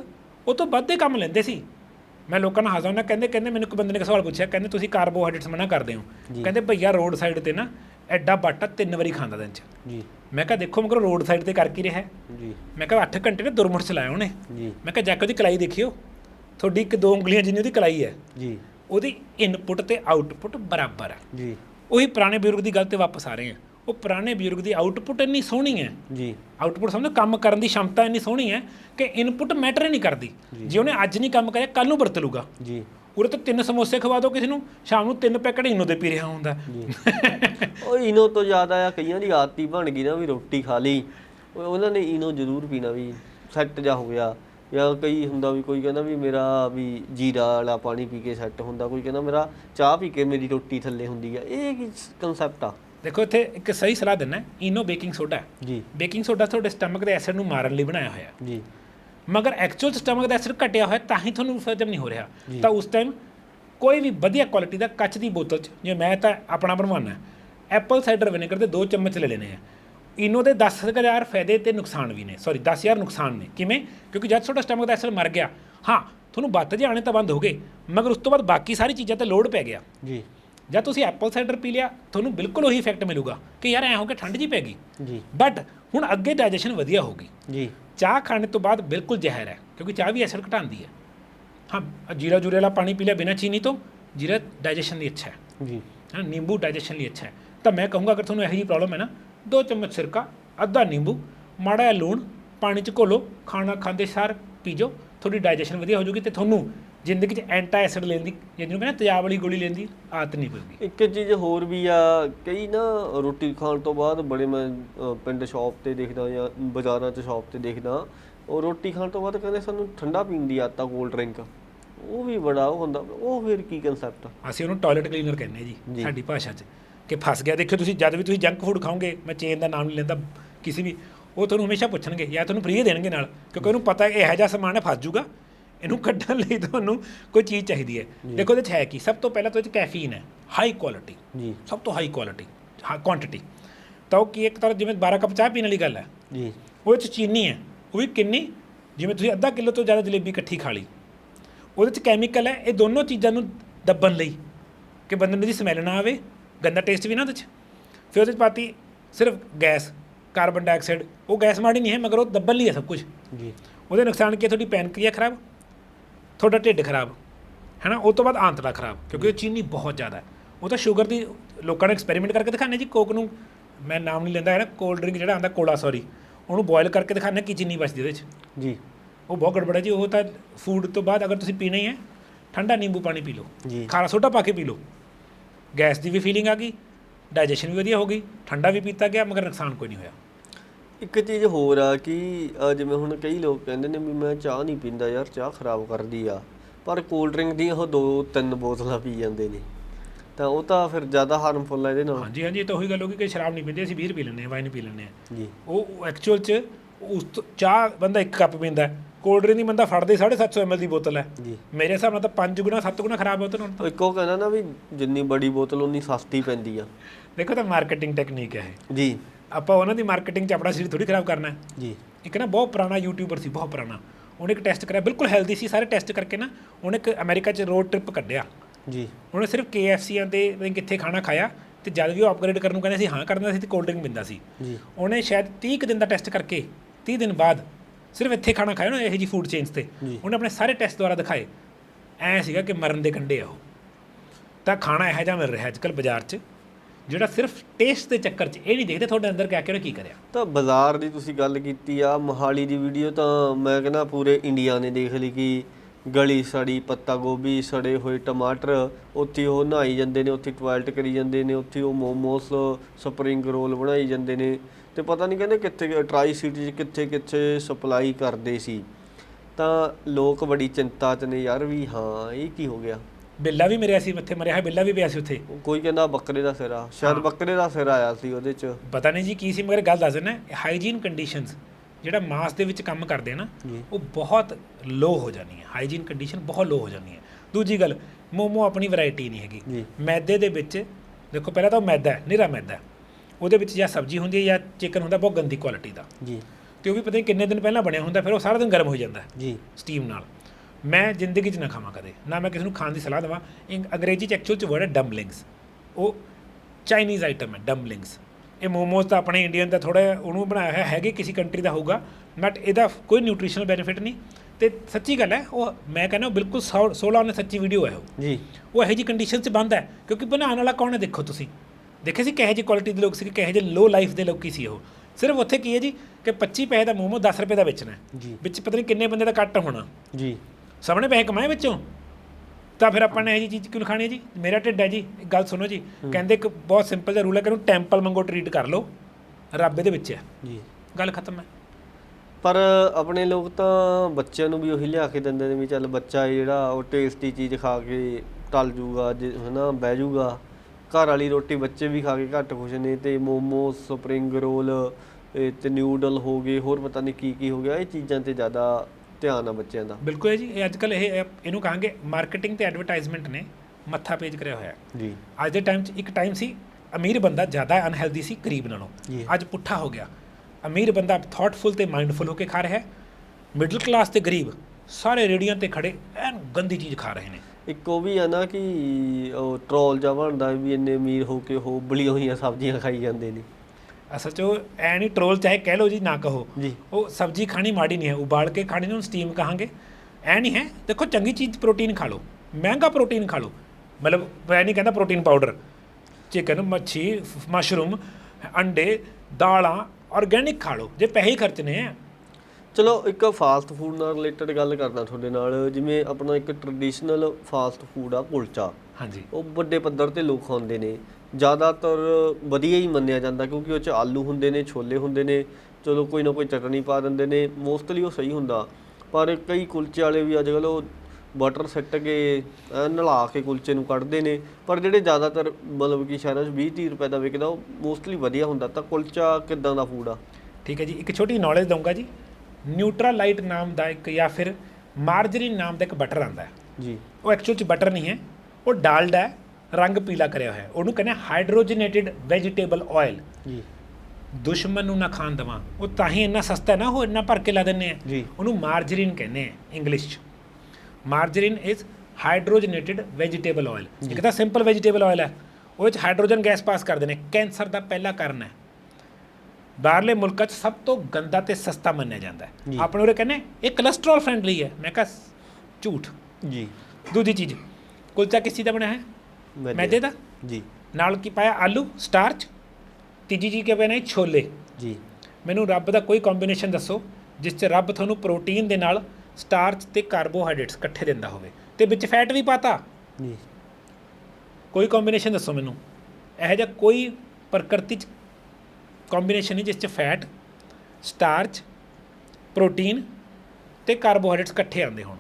ਉਹ ਤੋਂ ਵੱਧ ਦੇ ਕੰਮ ਲੈਂਦੇ ਸੀ। ਮੈਂ ਲੋਕਾਂ ਨੂੰ ਹੱਸਦਾ ਹੁੰਦਾ ਕਹਿੰਦੇ ਕਹਿੰਦੇ ਮੈਨੂੰ ਇੱਕ ਬੰਦੇ ਨੇ ਇੱਕ ਸਵਾਲ ਪੁੱਛਿਆ ਕਹਿੰਦੇ ਤੁਸੀਂ ਕਾਰਬੋਹਾਈਡਰੇਟਸ ਮਨਾ ਕਰਦੇ ਹੋ। ਜੀ। ਕਹਿੰਦੇ ਭਈਆ ਰੋਡ ਸਾਈਡ ਤੇ ਨਾ ਐਡਾ ਬਾਟਾ ਤਿੰਨ ਵਾਰੀ ਖਾਂਦਾ ਦਿਨ ਚ। ਜੀ। ਮੈਂ ਕਿਹਾ ਦੇਖੋ ਮਗਰ ਰੋਡ ਸਾਈਡ ਤੇ ਕਰ ਕੀ ਰਿਹਾ? ਜੀ। ਮੈਂ ਕਿਹਾ 8 ਘੰਟੇ ਨੇ ਦੁਰਮੁੱਠ ਚਲਾਇਆ ਉਹਨੇ। ਜੀ। ਮੈਂ ਕਿਹਾ ਜੈਕ ਉਹਦੀ ਕਲਾਈ ਦੇਖਿਓ। ਤੁਹਾਡੀ ਇੱਕ ਦੋ ਉਂਗਲੀਆਂ ਜਿੰਨੀ ਉਹਦੀ ਕਲਾਈ ਹੈ ਜੀ। ਉਹਦੀ ਇਨਪੁੱਟ ਤੇ ਆਊਟਪੁੱਟ ਬਰਾਬਰ ਹੈ। ਜੀ। ਉਹੀ ਪੁਰਾਣੇ ਬਜ਼ੁਰਗ ਦੀ ਗੱਲ ਤੇ ਵਾਪਸ ਆ ਰਹੇ ਹਾਂ। ਉਹ ਪੁਰਾਣੇ ਬਜ਼ੁਰਗ ਦੀ ਆਊਟਪੁੱਟ ਇੰਨੀ ਸੋਹਣੀ ਹੈ। ਜੀ। ਆਊਟਪੁੱਟ ਸਮਝੋ ਕੰਮ ਕਰਨ ਦੀ ਸ਼ਮਤਾ ਇੰਨੀ ਸੋਹਣੀ ਹੈ ਕਿ ਇਨਪੁੱਟ ਮੈਟਰ ਹੀ ਨਹੀਂ ਕਰਦੀ। ਜੇ। ਉਹਨੇ ਅੱਜ ਨਹੀਂ ਕੰਮ ਕਰਿਆ ਕੱਲ ਨੂੰ ਵਰਤ ਲੂਗਾ ਜੀ। ਉਰੇ ਤਾਂ ਤਿੰਨ ਸਮੋਸੇ ਖਵਾ ਦਿਓ ਕਿਸੇ ਨੂੰ ਸ਼ਾਮ ਨੂੰ ਤਿੰਨ ਪੈਕਟ ਇਨੋ ਦੇ ਪੀ ਰਿਹਾ ਹੁੰਦਾ। ਉਹ ਇਨੋ ਤੋਂ ਜ਼ਿਆਦਾ ਆ ਕਈਆਂ ਦੀ ਆਦਤ ਹੀ ਬਣ ਗਈ ਨਾ ਵੀ ਰੋਟੀ ਖਾ ਲਈ। ਉਹ- ਉਹਨਾਂ ਨੇ ਇਨੋ ਜ਼ਰੂਰ ਪੀਣਾ ਵੀ ਸੈੱਟ ਜਾ ਹੋ ਗਿਆ। ਜਾਂ ਕਈ ਹੁੰਦਾ ਵੀ ਕੋਈ ਕਹਿੰਦਾ ਵੀ ਮੇਰਾ ਵੀ ਜੀਰਾ ਵਾਲਾ ਪਾਣੀ ਪੀ ਕੇ ਸੈੱਟ ਹੁੰਦਾ ਕੋਈ ਕਹਿੰਦਾ ਮੇਰਾ ਚਾਹ ਪੀ ਕੇ ਮੇਰੀ ਰੋਟੀ ਥੱਲੇ ਹੁੰਦੀ ਆ ਇਹ ਕੀ ਕਨਸੈਪਟ ਆ? ਦੇਖੋ ਇੱਥੇ ਇੱਕ ਸਹੀ ਸਲਾਹ ਦਿੰਨਾ ਇਨੋ ਬੇਕਿੰਗ ਸੋਡਾ। ਜੀ। ਬੇਕਿੰਗ ਸੋਡਾ ਤੁਹਾਡੇ ਸਟਮਕ ਦੇ ਐਸਿਡ ਨੂੰ ਮਾਰਨ ਲਈ ਬਣਾਇਆ ਹੋਇਆ। ਜੀ। ਮਗਰ ਐਕਚੁਅਲ ਸਟਮਕ ਦਾ ਐਸਿਡ ਘਟਿਆ ਹੋਇਆ ਤਾਂ ਹੀ ਤੁਹਾਨੂੰ ਹਜਮ ਨਹੀਂ ਹੋ ਰਿਹਾ। ਤਾਂ ਉਸ ਟਾਈਮ ਕੋਈ ਵੀ ਵਧੀਆ ਕੁਆਲਿਟੀ ਦਾ ਕੱਚ ਦੀ ਬੋਤਲ 'ਚ ਜੇ ਮੈਂ ਤਾਂ ਆਪਣਾ ਬਣਵਾਉਣਾ ਐਪਲ ਸਾਈਡਰ ਵਿਨੇਗਰ ਦੇ 2 ਚਮਚ ਲੈ ਲੈਣੇ ਆ। ਇਨੋ ਦੇ 10000 ਫਾਇਦੇ ਤੇ ਨੁਕਸਾਨ ਵੀ ਨੇ। ਸੌਰੀ 10000 ਨੁਕਸਾਨ ਨੇ। ਕਿਵੇਂ? ਕਿਉਂਕਿ ਜਦ ਤੁਹਾਡਾ ਸਟਮਕ ਦਾ ਐਸਿਡ ਮਰ ਗਿਆ ਹਾਂ ਤੁਹਾਨੂੰ ਬੱਤ ਜਿਹੇ ਆਉਣੇ ਤਾਂ ਬੰਦ ਹੋ ਗਏ ਮਗਰ ਉਸ ਤੋਂ ਬਾਅਦ ਬਾਕੀ ਸਾਰੀ ਚੀਜ਼ਾਂ ਤੇ ਲੋਡ ਪੈ ਗਿਆ। ਜੀ। ਜਦ ਤੁਸੀਂ ਐਪਲ ਸਾਈਡਰ ਪੀ ਲਿਆ ਤੁਹਾਨੂੰ ਬਿਲਕੁਲ ਉਹੀ ਇਫੈਕਟ ਮਿਲੂਗਾ ਕਿ ਯਾਰ ਐ ਹੋ ਕੇ ਠੰਡ ਜੀ ਪੈ ਗਈ। ਜੀ। ਬਟ ਹੁਣ ਅੱਗੇ ਡਾਈਜੈਸ਼ਨ ਵਧੀਆ ਹੋਗੀ ਜੀ। ਚਾਹ ਖਾਣੇ ਤੋਂ ਬਾਅਦ ਬਿਲਕੁਲ ਜ਼ਹਿਰ ਹੈ ਕਿਉਂਕਿ ਚਾਹ ਵੀ ਐਸਿਡ ਘਟਾਉਂਦੀ ਹੈ। ਹਾਂ ਜੀਰਾ ਜੂਰੇ ਵਾਲਾ ਪਾਣੀ ਪੀ ਲਿਆ ਬਿਨਾਂ ਚੀਨੀ ਤੋਂ ਜੀਰਾ ਡਾਈਜੈਸ਼ਨ ਲਈ ਅੱਛਾ ਹੈ। ਜੀ। ਹਾਂ ਨਿੰਬੂ ਡਾਈਜੈਸ਼ਨ ਲਈ ਅੱਛਾ ਹੈ। ਤਾਂ ਮੈਂ ਕਹੂੰਗਾ ਅਗਰ ਤੁਹਾਨੂੰ ਇਹੋ ਜਿਹੀ ਪ੍ਰੋਬਲਮ ਹੈ ਨਾ ਦੋ ਚਮਚ ਸਿਰਕਾ ਅੱਧਾ ਨਿੰਬੂ ਮਾੜਾ ਲੂਣ ਪਾਣੀ ਚ ਘੋਲੋ ਖਾਣਾ ਖਾਂਦੇ ਸਾਰ ਪੀ ਜਾਓ ਤੁਹਾਡੀ ਡਾਈਜੈਸ਼ਨ ਵਧੀਆ ਹੋ ਜਾਊਗੀ ਤੇ ਤੁਹਾਨੂੰ ਜ਼ਿੰਦਗੀ 'ਚ ਐਂਟਾ ਐਸਿਡ ਲੈਣ ਦੀ ਜਿਹਨੂੰ ਕਹਿੰਦੇ ਤੇਜ਼ਾਬ ਵਾਲੀ ਗੋਲੀ ਲੈਣ ਦੀ ਆਦਤ ਨਹੀਂ ਪਊਗੀ। ਇੱਕ ਚੀਜ਼ ਹੋਰ ਵੀ ਆ ਕਈ ਨਾ ਰੋਟੀ ਖਾਣ ਤੋਂ ਬਾਅਦ ਬੜੇ ਮੈਂ ਪਿੰਡ ਸ਼ਾਪ ਤੇ ਦੇਖਦਾ ਜਾਂ ਬਾਜ਼ਾਰਾਂ 'ਚ ਸ਼ਾਪ ਤੇ ਦੇਖਦਾ ਉਹ ਰੋਟੀ ਖਾਣ ਤੋਂ ਬਾਅਦ ਕਹਿੰਦੇ ਸਾਨੂੰ ਠੰਡਾ ਪੀਣ ਦੀ ਆਦਤ ਆ ਕੋਲਡ ਡਰਿੰਕ ਉਹ ਵੀ ਬੜਾ ਉਹ ਹੁੰਦਾ ਉਹ ਫਿਰ ਕੀ ਕਨਸੈਪਟ ਅਸੀਂ ਉਹਨੂੰ ਟਾਇਲਟ ਕਲੀਨਰ ਕਹਿੰਦੇ। ਜੀ। ਸਾਡੀ ਭਾਸ਼ਾ 'ਚ। ਕਿ ਫਸ ਗਿਆ। ਦੇਖਿਓ ਤੁਸੀਂ ਜਦ ਵੀ ਤੁਸੀਂ ਜੰਕ ਫੂਡ ਖਾਓਗੇ ਮੈਂ ਚੇਨ ਦਾ ਨਾਮ ਨਹੀਂ ਲੈਂਦਾ ਕਿਸੇ ਵੀ ਉਹ ਤੁਹਾਨੂੰ ਹਮੇਸ਼ਾ ਪੁੱਛਣਗੇ ਜਾਂ ਤੁਹਾਨੂੰ ਫ੍ਰੀ ਦੇਣਗੇ ਨਾਲ ਕਿਉਂਕਿ ਉਹਨੂੰ ਪਤਾ ਹੈ ਇਹ ਇਹੋ ਜਿਹਾ ਸਮਾਨ ਹੈ ਫਸ ਜਾਊਗਾ। ਇਹਨੂੰ ਕੱਢਣ ਲਈ ਤੁਹਾਨੂੰ ਕੋਈ ਚੀਜ਼ ਚਾਹੀਦੀ ਹੈ। ਦੇਖੋ ਇਹਦੇ 'ਚ ਹੈ ਕੀ? ਸਭ ਤੋਂ ਪਹਿਲਾਂ ਤਾਂ ਇਹ 'ਚ ਕੈਫੀਨ ਹੈ। ਹਾਈ ਕੁਆਲਿਟੀ ਜੀ। ਸਭ ਤੋਂ ਹਾਈ ਕੁਆਲਿਟੀ ਹਾਂ ਕੁਆਂਟੀਟੀ ਤਾਂ ਉਹ ਕੀ ਇੱਕ ਤਰ੍ਹਾਂ ਜਿਵੇਂ 12 ਕੱਪ ਚਾਹ ਪੀਣ ਵਾਲੀ ਗੱਲ ਹੈ। ਜੀ। ਉਹਦੇ 'ਚ ਚੀਨੀ ਹੈ। ਉਹ ਵੀ ਕਿੰਨੀ? ਜਿਵੇਂ ਤੁਸੀਂ ਅੱਧਾ ਕਿਲੋ ਤੋਂ ਜ਼ਿਆਦਾ ਜਲੇਬੀ ਇਕੱਠੀ ਖਾ ਲਈ। ਉਹਦੇ 'ਚ ਕੈਮੀਕਲ ਹੈ। ਇਹ ਦੋਨੋਂ ਚੀਜ਼ਾਂ ਨੂੰ ਦੱਬਣ ਲਈ ਕਿ ਬੰਦੇ ਨੂੰ ਦੀ ਸਮੈਲ ਨਾ ਆਵੇ। ਗੰਦਾ ਟੇਸਟ ਵੀ ਨਾ ਉਹਦੇ 'ਚ। ਫਿਰ ਉਹਦੇ 'ਚ ਪਾਤੀ ਸਿਰਫ ਗੈਸ ਕਾਰਬਨ ਡਾਈਆਕਸਾਈਡ ਉਹ ਗੈਸ ਮਾੜੀ ਨਹੀਂ ਹੈ ਮਗਰ ਉਹ ਦੱਬਣ ਲਈ ਹੈ ਸਭ ਕੁਝ ਜੀ। ਉਹਦੇ ਨੁਕਸਾਨ ਕੀ ਹੈ? ਤੁਹਾਡੀ ਪੈਨਕ੍ਰੀਆ ਖਰਾਬ? ਤੁਹਾਡਾ ਢਿੱਡ ਖਰਾਬ। ਹੈ ਨਾ ਉਹ ਤੋਂ ਬਾਅਦ ਆਂਤੜਾ ਖਰਾਬ ਕਿਉਂਕਿ ਉਹ ਚੀਨੀ ਬਹੁਤ ਜ਼ਿਆਦਾ ਹੈ। ਉਹ ਤਾਂ ਸ਼ੂਗਰ ਦੀ ਲੋਕਾਂ ਨੇ ਐਕਸਪੈਰੀਮੈਂਟ ਕਰਕੇ ਦਿਖਾਣੇ ਜੀ ਕੋਕ ਨੂੰ ਮੈਂ ਨਾਮ ਨਹੀਂ ਲੈਂਦਾ ਹੈ ਨਾ ਕੋਲਡ ਡਰਿੰਕ ਜਿਹੜਾ ਆਂਦਾ ਕੋਲਾ ਸੌਰੀ ਉਹਨੂੰ ਬੋਇਲ ਕਰਕੇ ਦਿਖਾਣੇ ਕੀ ਚੀਨੀ ਬਚਦੀ ਉਹਦੇ 'ਚ। ਜੀ। ਉਹ ਬਹੁਤ ਗੜਬੜ ਹੈ ਜੀ। ਉਹ ਤਾਂ ਫੂਡ ਤੋਂ ਬਾਅਦ ਅਗਰ ਤੁਸੀਂ ਪੀਣਾ ਹੀ ਹੈ ਠੰਡਾ ਨਿੰਬੂ ਪਾਣੀ ਪੀ ਲਓ। ਜੀ। ਖਾਰਾ ਸੋਡਾ ਪਾ ਕੇ ਪੀ ਲਓ। ਗੈਸ ਦੀ ਵੀ ਫੀਲਿੰਗ ਆ ਗਈ ਡਾਈਜੈਸ਼ਨ ਵੀ ਵਧੀਆ ਹੋ ਗਈ ਠੰਡਾ ਵੀ ਪੀਤਾ ਗਿਆ ਮਗਰ ਨੁਕਸਾਨ ਕੋਈ ਨਹੀਂ ਹੋਇਆ। ਇੱਕ ਚੀਜ਼ ਹੋਰ ਆ ਕਿ ਜਿਵੇਂ ਹੁਣ ਕਈ ਲੋਕ ਕਹਿੰਦੇ ਨੇ ਵੀ ਮੈਂ ਚਾਹ ਨਹੀਂ ਪੀਂਦਾ ਯਾਰ ਚਾਹ ਖਰਾਬ ਕਰਦੀ ਆ ਪਰ ਕੋਲਡ ਡਰਿੰਕ ਦੀਆਂ ਉਹ ਦੋ ਤਿੰਨ ਬੋਤਲਾਂ ਪੀ ਜਾਂਦੇ ਨੇ। ਤਾਂ ਉਹ ਤਾਂ ਫਿਰ ਜ਼ਿਆਦਾ ਹਾਰਮਫੁਲ ਆ ਇਹਦੇ ਨਾਲ। ਹਾਂਜੀ ਹਾਂਜੀ ਇਹ ਤਾਂ ਉਹੀ ਗੱਲ ਹੋ ਗਈ ਕਿ ਸ਼ਰਾਬ ਨਹੀਂ ਪੀਂਦੇ ਅਸੀਂ ਬੀਰ ਪੀ ਲੈਂਦੇ ਹਾਂ ਵਾਈਨ ਪੀ ਲੈਂਦੇ ਹਾਂ। ਜੀ। ਉਹ ਐਕਚੁਅਲ ਚ ਉਸ ਤੋਂ ਚਾਹ ਬੰਦਾ ਇੱਕ ਕੱਪ ਪੀਂਦਾ ਕੋਲਡ ਡਰਿੰਕ ਦੀ ਬੰਦਾ ਫੜਦੇ 750 ml ਦੀ ਬੋਤਲ ਹੈ। ਜੀ। ਮੇਰੇ ਹਿਸਾਬ ਨਾਲ ਤਾਂ 5 ਗੁਣਾ 7 ਗੁਣਾ ਖਰਾਬ ਹੈ ਨਾਲ ਉਹ ਇੱਕ ਕਹਿੰਦਾ ਨਾ ਵੀ ਜਿੰਨੀ ਬੜੀ ਬੋਤਲ ਉਨੀ ਸਸਤੀ ਪੈਂਦੀ ਆ। ਦੇਖੋ ਤਾਂ ਮਾਰਕੀਟਿੰਗ ਟੈਕਨੀਕ ਹੈ ਇਹ। ਜੀ। ਆਪਾਂ ਉਹਨਾਂ ਦੀ ਮਾਰਕੀਟਿੰਗ 'ਚ ਆਪਣਾ ਸਰੀਰ ਥੋੜੀ ਖਰਾਬ ਕਰਨਾ ਹੈ। ਜੀ। ਇੱਕ ਨਾ ਬਹੁਤ ਪੁਰਾਣਾ ਯੂਟਿਊਬਰ ਸੀ ਬਹੁਤ ਪੁਰਾਣਾ। ਉਹਨੇ ਇੱਕ ਟੈਸਟ ਕਰਿਆ ਬਿਲਕੁਲ ਹੈਲਦੀ ਸੀ ਸਾਰੇ ਟੈਸਟ ਕਰਕੇ ਨਾ ਉਹਨੇ ਇੱਕ ਅਮਰੀਕਾ 'ਚ ਰੋਡ ਟ੍ਰਿਪ ਕੱਢਿਆ। ਜੀ। ਉਹਨੇ ਸਿਰਫ KFCਆਂ ਤੇ ਪਤਾ ਨੀ ਕਿੱਥੇ ਖਾਣਾ ਖਾਇਆ ਤੇ ਜਦ ਵੀ ਉਹ ਅਪਗ੍ਰੇਡ ਕਰਨ ਨੂੰ ਕਹਿੰਦੇ ਸੀ ਹਾਂ ਕਰਨਾ ਸੀ ਤੇ ਕੋਲਡ ਡਰਿੰਕ ਪੀਂਦਾ ਸੀ। ਜੀ। ਉਹਨੇ ਸ਼ਾਇਦ 30 ਕੁ ਦਿਨ ਦਾ ਟੈਸਟ ਕਰਕੇ 30 ਦਿਨ ਬਾਅਦ ਸਿਰਫ ਇੱਥੇ ਖਾਣਾ ਖਾਇਆ ਨਾ ਇਹੋ ਜੀ ਫੂਡ ਚੇਂਜ ਤੇ। ਉਹਨੇ ਆਪਣੇ ਸਾਰੇ ਟੈਸਟ ਦੁਆਰਾ ਦਿਖਾਏ। ਐ ਸੀਗਾ ਕਿ ਮਰਨ ਦੇ ਕੰਢੇ ਆ ਉਹ। ਤਾਂ ਖਾਣਾ ਇਹੋ ਜਿਹਾ ਮਿਲ ਰਿਹਾ ਅੱਜਕੱਲ ਬਾਜ਼ਾਰ 'ਚ ਜਿਹੜਾ ਸਿਰਫ ਟੇਸਟ ਦੇ ਚੱਕਰ 'ਚ। ਇਹ ਨਹੀਂ ਦੇਖਦੇ ਤੁਹਾਡੇ ਅੰਦਰ ਕਿਆ ਕਿਹਨੇ ਕੀ ਕਰਿਆ? ਤਾਂ ਬਾਜ਼ਾਰ ਦੀ ਤੁਸੀਂ ਗੱਲ ਕੀਤੀ ਆ ਮੋਹਾਲੀ ਦੀ ਵੀਡੀਓ ਤਾਂ ਮੈਂ ਕਹਿੰਦਾ ਪੂਰੇ ਇੰਡੀਆ ਨੇ ਦੇਖ ਲਈ ਕਿ ਗਲੀ ਸੜੀ ਪੱਤਾ ਗੋਭੀ ਸੜੇ ਹੋਏ ਟਮਾਟਰ ਉੱਥੇ ਉਹ ਨਹਾਈ ਜਾਂਦੇ ਨੇ ਉੱਥੇ ਟਾਇਲਟ ਕਰੀ ਜਾਂਦੇ ਨੇ ਉੱਥੇ ਉਹ ਮੋਮੋਸ ਸਪਰਿੰਗ ਰੋਲ ਬਣਾਈ ਜਾਂਦੇ ਨੇ। ਤੇ ਪਤਾ ਨਹੀਂ ਕਹਿੰਦੇ ਕਿੱਥੇ ਟਰਾਈ ਸਿਟੀ 'ਚ ਕਿੱਥੇ ਕਿੱਥੇ ਸਪਲਾਈ ਕਰਦੇ ਸੀ। ਤਾਂ ਲੋਕ ਬੜੀ ਚਿੰਤਾ 'ਚ ਨੇ ਯਾਰ ਵੀ ਹਾਂ ਇਹ ਕੀ ਹੋ ਗਿਆ? ਬਿੱਲਾ ਵੀ ਮਰਿਆ ਸੀ ਉੱਥੇ ਮਰਿਆ ਹੈ ਬਿੱਲਾ ਵੀ ਪਿਆ ਸੀ ਉੱਥੇ। ਕੋਈ ਕਹਿੰਦਾ ਬੱਕਰੇ ਦਾ ਸਿਰ ਆ ਸ਼ਾਇਦ ਬੱਕਰੇ ਦਾ ਸਿਰ ਆਇਆ ਸੀ ਉਹਦੇ 'ਚ। ਪਤਾ ਨਹੀਂ ਜੀ ਕੀ ਸੀ ਮਗਰ ਗੱਲ ਦੱਸ ਦਿੰਦਾ ਹਾਈਜੀਨ ਕੰਡੀਸ਼ਨਸ ਜਿਹੜਾ ਮਾਸ ਦੇ ਵਿੱਚ ਕੰਮ ਕਰਦੇ ਨਾ ਉਹ ਬਹੁਤ ਲੋ ਹੋ ਜਾਣੀ ਹੈ ਹਾਈਜੀਨ ਕੰਡੀਸ਼ਨ ਬਹੁਤ ਲੋ ਹੋ ਜਾਣੀ ਹੈ ਦੂਜੀ ਗੱਲ ਮੋਮੋ ਆਪਣੀ ਵੈਰਾਈਟੀ ਨਹੀਂ ਹੈਗੀ। ਮੈਦੇ ਦੇ ਵਿੱਚ ਦੇਖੋ ਪਹਿਲਾਂ ਤਾਂ ਉਹ ਮੈਦਾ ਹੈ ਨਿਰਾ ਮੈਦਾ ਹੈ। ਉਹਦੇ ਵਿੱਚ ਜਾਂ ਸਬਜ਼ੀ ਹੁੰਦੀ ਹੈ ਜਾਂ ਚਿਕਨ ਹੁੰਦਾ ਬਹੁਤ ਗੰਦੀ ਕੁਆਲਿਟੀ ਦਾ। ਜੀ। ਤੇ ਉਹ ਵੀ ਪਤਾ ਨਹੀਂ ਕਿੰਨੇ ਦਿਨ ਪਹਿਲਾਂ ਬਣਿਆ ਹੁੰਦਾ ਫਿਰ ਉਹ ਸਾਰਾ ਦਿਨ ਗਰਮ ਹੋ ਜਾਂਦਾ ਹੈ। ਜੀ। ਸਟੀਮ ਨਾਲ। ਮੈਂ ਜ਼ਿੰਦਗੀ 'ਚ ਨਾ ਖਾਵਾਂ ਕਦੇ। ਨਾ ਮੈਂ ਕਿਸੇ ਨੂੰ ਖਾਣ ਦੀ ਸਲਾਹ ਦੇਵਾਂ। ਅੰਗਰੇਜ਼ੀ 'ਚ ਐਕਚੁਅਲ 'ਚ ਵਰਡ ਹੈ ਡੰਬਲਿੰਗਸ ਉਹ ਚਾਈਨੀਜ਼ ਆਈਟਮ ਹੈ ਡੰਬਲਿੰਗਸ ਇਹ ਮੋਮੋਸ ਤਾਂ ਆਪਣੇ ਇੰਡੀਅਨ ਦਾ ਥੋੜਾ ਉਹਨੂੰ ਬਣਾਇਆ ਹੋਇਆ ਹੈਗੇ ਕਿਸੇ ਕੰਟਰੀ ਦਾ ਹੋਊਗਾ ਬਟ ਇਹਦਾ ਕੋਈ ਨਿਊਟ੍ਰੀਸ਼ਨਲ ਬੈਨੀਫਿਟ ਨਹੀਂ। ਤੇ ਸੱਚੀ ਗੱਲ ਹੈ ਉਹ ਮੈਂ ਕਹਿੰਦਾ ਬਿਲਕੁਲ 16 ਨੇ ਸੱਚੀ ਵੀਡੀਓ ਹੈ ਉਹ। ਜੀ। ਉਹ ਇਹੋ ਜੀ ਕੰਡੀਸ਼ਨ 'ਚ ਬੰਦ ਹੈ ਕਿਉਂਕਿ ਬਣਾਉਣ ਵਾਲਾ ਕੌਣ ਹੈ ਦੇਖੋ ਤੁਸੀਂ। ਦੇਖੇ ਸੀ ਕਿਹੋ ਜਿਹੀ ਕੁਆਲਿਟੀ ਦੇ ਲੋਕ ਸੀ ਕਿਹੋ ਜਿਹੇ ਲੋ ਲਾਈਫ ਦੇ ਲੋਕੀ ਸੀ ਉਹ। ਸਿਰਫ ਉੱਥੇ ਕੀ ਹੈ ਜੀ ਕਿ 25 ਪੈਸੇ ਦਾ ਮੋਮੋ 10 ਰੁਪਏ ਦਾ ਵੇਚਣਾ ਹੈ। ਜੀ। ਵਿੱਚ ਪਤਾ ਨਹੀਂ ਕਿੰਨੇ ਬੰਦੇ ਦਾ ਕੱਟ ਹੋਣਾ। ਜੀ। ਸਭ ਨੇ ਪੈਸੇ ਕਮਾਏ ਵਿੱਚੋਂ। ਤਾਂ ਫਿਰ ਆਪਾਂ ਨੇ ਇਹ ਜੀ ਚੀਜ਼ ਕਿਉਂ ਖਾਣੀ ਜੀ? ਮੇਰਾ ਢਿੱਡ ਹੈ ਜੀ ਇੱਕ ਗੱਲ ਸੁਣੋ ਜੀ। ਕਹਿੰਦੇ ਇੱਕ ਬਹੁਤ ਸਿੰਪਲ ਜਿਹਾ ਰੂਲ ਹੈ ਕਿ ਇਹਨੂੰ ਟੈਂਪਲ ਵਾਂਗੂ ਟਰੀਟ ਕਰ ਲਓ ਰੱਬ ਇਹਦੇ ਵਿੱਚ ਹੈ। ਜੀ। ਗੱਲ ਖਤਮ ਹੈ। ਪਰ ਆਪਣੇ ਲੋਕ ਤਾਂ ਬੱਚਿਆਂ ਨੂੰ ਵੀ ਉਹੀ ਲਿਆ ਕੇ ਦਿੰਦੇ ਨੇ ਵੀ ਚੱਲ ਬੱਚਾ ਜਿਹੜਾ ਉਹ ਟੇਸਟੀ ਚੀਜ਼ ਖਾ ਕੇ ਟਲ ਜੂਗਾ ਜੇ ਹਨਾ ਬਹਿ ਜੂਗਾ। ਘਰ ਵਾਲੀ ਰੋਟੀ ਬੱਚੇ ਵੀ ਖਾ ਕੇ ਘੱਟ ਖੁਸ਼ ਨੇ ਤੇ ਮੋਮੋ ਸਪਰਿੰਗ ਰੋਲ ਤੇ ਨਿਊਡਲ ਹੋ ਗਏ ਹੋਰ ਪਤਾ ਨਹੀਂ ਕੀ ਕੀ ਹੋ ਗਿਆ ਇਹ ਚੀਜ਼ਾਂ ਤੇ ਜ਼ਿਆਦਾ ਧਿਆਨ ਆ ਬੱਚਿਆਂ ਦਾ। ਬਿਲਕੁਲ ਜੀ ਇਹ ਅੱਜ ਕੱਲ ਇਹ ਇਹ- ਇਹਨੂੰ ਕਹਾਂਗੇ ਮਾਰਕੀਟਿੰਗ ਤੇ ਐਡਵਰਟਾਈਜ਼ਮੈਂਟ ਨੇ ਮੱਥਾ ਪੇਜ ਕਰਿਆ ਹੋਇਆ। ਜੀ। ਅੱਜ ਦੇ ਟਾਈਮ 'ਚ ਇੱਕ ਟਾਈਮ ਸੀ ਅਮੀਰ ਬੰਦਾ ਜ਼ਿਆਦਾ ਅਨਹੈਲਦੀ ਸੀ ਗਰੀਬ ਨਾਲੋਂ। ਅੱਜ ਪੁੱਠਾ ਹੋ ਗਿਆ। ਅਮੀਰ ਬੰਦਾ ਥਾਟਫੁਲ ਤੇ ਮਾਈਂਡਫੁਲ ਹੋ ਕੇ ਖਾ ਰਿਹਾ ਹੈ। ਮਿਡਲ ਕਲਾਸ ਤੇ ਗਰੀਬ ਸਾਰੇ ਰੇੜੀਆਂ ਤੇ ਖੜੇ ਐਨ ਗੰਦੀ ਚੀਜ਼ ਖਾ ਰਹੇ ਨੇ। ਇੱਕ ਉਹ ਵੀ ਆ ਨਾ ਕਿ ਉਹ ਟਰੋਲ ਜਾ ਬਣਦਾ ਵੀ ਇੰਨੇ ਅਮੀਰ ਹੋ ਕੇ ਉਹ ਬਲੀਆਂ ਹੋਈਆਂ ਸਬਜ਼ੀਆਂ ਖਾਈ ਜਾਂਦੇ ਨੇ। ਅਸਲ 'ਚ ਉਹ ਐ ਨਹੀਂ ਟਰੋਲ ਚਾਹੇ ਕਹਿ ਲਓ ਜੀ ਨਾ ਕਹੋ ਜੀ। ਉਹ ਸਬਜ਼ੀ ਖਾਣੀ ਮਾੜੀ ਨਹੀਂ ਹੈ ਉਬਾਲ ਕੇ ਖਾਣੀ ਨੂੰ ਸਟੀਮ ਕਹਾਂਗੇ। ਐ ਨਹੀਂ ਹੈ ਦੇਖੋ ਚੰਗੀ ਚੀਜ਼ ਪ੍ਰੋਟੀਨ ਖਾ ਲਓ ਮਹਿੰਗਾ ਪ੍ਰੋਟੀਨ ਖਾ ਲਓ। ਮਤਲਬ ਮੈਂ ਨਹੀਂ ਕਹਿੰਦਾ ਪ੍ਰੋਟੀਨ ਪਾਊਡਰ ਚਿਕਨ ਮੱਛੀ ਮਸ਼ਰੂਮ ਅੰਡੇ ਦਾਲਾਂ ਆਰਗੈਨਿਕ ਖਾ ਲਓ ਜੇ ਪੈਸੇ ਹੀ ਖਰਚਨੇ ਆ। ਚਲੋ ਇੱਕ ਫਾਸਟ ਫੂਡ ਨਾਲ ਰਿਲੇਟਡ ਗੱਲ ਕਰਦਾ ਤੁਹਾਡੇ ਨਾਲ ਜਿਵੇਂ ਆਪਣਾ ਇੱਕ ਟ੍ਰੈਡੀਸ਼ਨਲ ਫਾਸਟ ਫੂਡ ਆ ਕੁਲਚਾ। ਹਾਂਜੀ। ਉਹ ਵੱਡੇ ਪੱਧਰ ਤੇ ਲੋਕ ਖਾਂਦੇ ਨੇ। ਜ਼ਿਆਦਾਤਰ ਵਧੀਆ ਹੀ ਮੰਨਿਆ ਜਾਂਦਾ ਕਿਉਂਕਿ ਉਹ ਚ ਆਲੂ ਹੁੰਦੇ ਨੇ ਛੋਲੇ ਹੁੰਦੇ ਨੇ ਚਲੋ ਕੋਈ ਨਾ ਕੋਈ ਚਟਨੀ ਪਾ ਦਿੰਦੇ ਨੇ ਮੋਸਟਲੀ ਉਹ ਸਹੀ ਹੁੰਦਾ। ਪਰ ਕਈ ਕੁਲਚੇ ਵਾਲੇ ਵੀ ਅੱਜ ਕੱਲ੍ਹ ਉਹ ਬਟਰ ਸਿੱਟ ਕੇ ਨਲਾ ਕੇ ਕੁਲਚੇ ਨੂੰ ਕੱਢਦੇ ਨੇ। ਪਰ ਜਿਹੜੇ ਜ਼ਿਆਦਾਤਰ ਮਤਲਬ ਕਿ ਸ਼ਹਿਰਾਂ 'ਚ 20 30 ਰੁਪਏ ਦਾ ਵਿਕਦਾ ਉਹ ਮੋਸਟਲੀ ਵਧੀਆ ਹੁੰਦਾ। ਤਾਂ ਕੁਲਚਾ ਕਿੱਦਾਂ ਦਾ ਫੂਡ ਆ? ਠੀਕ ਹੈ ਜੀ ਇੱਕ ਛੋਟੀ ਨੌਲੇਜ ਦਊਂਗਾ ਜੀ। ਨਿਊਟਰਾਲਾਈਟ ਨਾਮ ਦਾ ਇੱਕ ਜਾਂ ਫਿਰ ਮਾਰਜਰੀਨ ਨਾਮ ਦਾ ਇੱਕ ਬਟਰ ਆਂਦਾ ਹੈ। ਜੀ। ਉਹ ਐਕਚੁਅਲ ਚ ਬਟਰ ਨਹੀਂ ਹੈ। ਉਹ ਡਾਲਡਾ ਹੈ ਰੰਗ ਪੀਲਾ ਕਰਿਆ ਹੋਇਆ ਹੈ। ਉਹਨੂੰ ਕਹਿੰਦੇ ਹਾਈਡਰੋਜਨੇਟਿਡ ਵੈਜੀਟੇਬਲ ਆਇਲ ਜੀ। ਦੁਸ਼ਮਣ ਨੂੰ ਨਾ ਖਾਣ ਦਵਾਂ। ਉਹ ਤਾਂ ਹੀ ਇੰਨਾ ਸਸਤਾ ਹੈ ਨਾ ਉਹ ਇੰਨਾ ਭਰ ਕੇ ਲਾ ਦਿੰਨੇ ਆ। ਜੀ। ਉਹਨੂੰ ਮਾਰਜਰੀਨ ਕਹਿੰਦੇ ਆ ਇੰਗਲਿਸ਼ ਚ। Margarine is hydrogenated vegetable oil ਇੱਕ ਤਾਂ ਸਿੰਪਲ ਵੈਜੀਟੇਬਲ ਆਇਲ ਹੈ। ਉਹ ਵਿੱਚ ਹਾਈਡਰੋਜਨ ਗੈਸ ਪਾਸ ਕਰਦੇ ਨੇ। ਕੈਂਸਰ ਦਾ ਪਹਿਲਾ ਕਾਰਨ ਹੈ। ਬਾਹਰਲੇ ਮੁਲਕਾਂ 'ਚ ਸਭ ਤੋਂ ਗੰਦਾ ਤੇ ਸਸਤਾ ਮੰਨਿਆ ਜਾਂਦਾ ਜੀ। ਹੈ ਆਪਣੇ ਉਰੇ ਕਹਿੰਦੇ ਇਹ ਕੋਲੇਸਟ੍ਰੋਲ ਫ੍ਰੈਂਡਲੀ ਹੈ। ਮੈਂ ਕਿਹਾ ਝੂਠ। ਜੀ। ਦੂਜੀ ਚੀਜ਼ ਕੁਲਚਾ ਕਿਸ ਚੀਜ਼ ਦਾ ਬਣਿਆ ਹੈ? ਮੈਦੇ ਦਾ? ਜੀ। ਨਾਲ ਕੀ ਪਾਇਆ? ਆਲੂ ਸਟਾਰਚ। ਤੀਜੀ ਚੀਜ਼ ਕੀ ਬਣਾਈ ਛੋਲੇ। ਜੀ। ਮੈਨੂੰ ਰੱਬ ਦਾ ਕੋਈ ਕੰਬੀਨੇਸ਼ਨ ਦੱਸੋ ਜਿਸ 'ਚ ਰੱਬ ਤੁਹਾਨੂੰ ਪ੍ਰੋਟੀਨ ਦੇ ਨਾਲ ਸਟਾਰਚ ਤੇ ਕਾਰਬੋਹਾਈਡਰੇਟਸ ਇਕੱਠੇ ਦਿੰਦਾ ਹੋਵੇ। ਤੇ ਵਿੱਚ ਫੈਟ ਵੀ ਪਾਤਾ। ਜੀ। ਕੋਈ ਕੰਬੀਨੇਸ਼ਨ ਦੱਸੋ ਮੈਨੂੰ। ਇਹੋ ਜਿਹਾ ਕੋਈ ਪ੍ਰਕਿਰਤੀ 'ਚ ਕੰਬੀਨੇਸ਼ਨ ਨਹੀਂ ਜਿਸ 'ਚ ਫੈਟ ਸਟਾਰਚ ਪ੍ਰੋਟੀਨ ਤੇ ਕਾਰਬੋਹਾਈਡਰੇਟਸ ਇਕੱਠੇ ਆਉਂਦੇ ਹੋਣ।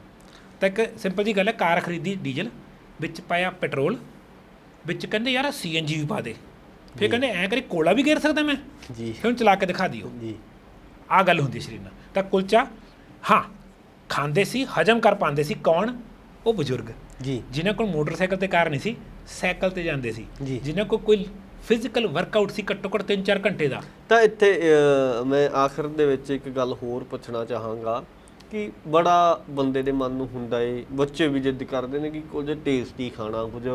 ਤਾਂ ਇੱਕ ਸਿੰਪਲ ਜੀ ਗੱਲ ਹੈ ਕਾਰ ਖਰੀਦੀ ਡੀਜ਼ਲ ਵਿੱਚ ਪਾਇਆ ਪੈਟਰੋਲ ਵਿੱਚ ਕਹਿੰਦੇ ਯਾਰ ਸੀਐਨਜੀ ਵੀ ਪਾ ਦੇ। ਫਿਰ ਕਹਿੰਦੇ ਐਂ ਕਰੀ ਕੋਲਾ ਵੀ ਗੇਰ ਸਕਦਾ ਮੈਂ? ਜੀ। ਉਹਨੂੰ ਚਲਾ ਕੇ ਦਿਖਾ ਦਿਓ। ਜੀ। ਆ ਗੱਲ ਹੁੰਦੀ ਸਰੀਰ ਨਾਲ। ਤਾਂ ਕੁਲਚਾ ਹਾਂ ਖਾਂਦੇ ਸੀ ਹਜਮ ਕਰ ਪਾਉਂਦੇ ਸੀ। ਕੌਣ? ਉਹ ਬਜ਼ੁਰਗ। ਜੀ। ਜਿਨ੍ਹਾਂ ਕੋਲ ਮੋਟਰਸਾਈਕਲ ਤੇ ਕਾਰ ਨਹੀਂ ਸੀ ਸਾਈਕਲ ਤੇ ਜਾਂਦੇ ਸੀ। ਜੀ। ਜਿਨ੍ਹਾਂ ਕੋਲ ਕੋਈ ਫਿਜ਼ੀਕਲ ਵਰਕਆਊਟ ਸੀ ਘੱਟੋ ਘੱਟ 3-4 ਘੰਟੇ ਦਾ। ਤਾਂ ਇੱਥੇ ਮੈਂ ਆਖਰ ਦੇ ਵਿੱਚ ਇੱਕ ਗੱਲ ਹੋਰ ਪੁੱਛਣਾ ਚਾਹਾਂਗਾ ਕਿ ਬੜਾ ਬੰਦੇ ਦੇ ਮਨ ਨੂੰ ਹੁੰਦਾ ਏ ਬੱਚੇ ਵੀ ਜਿੱਦ ਕਰਦੇ ਨੇ ਕਿ ਕੁਝ ਟੇਸਟੀ ਖਾਣਾ ਕੁਝ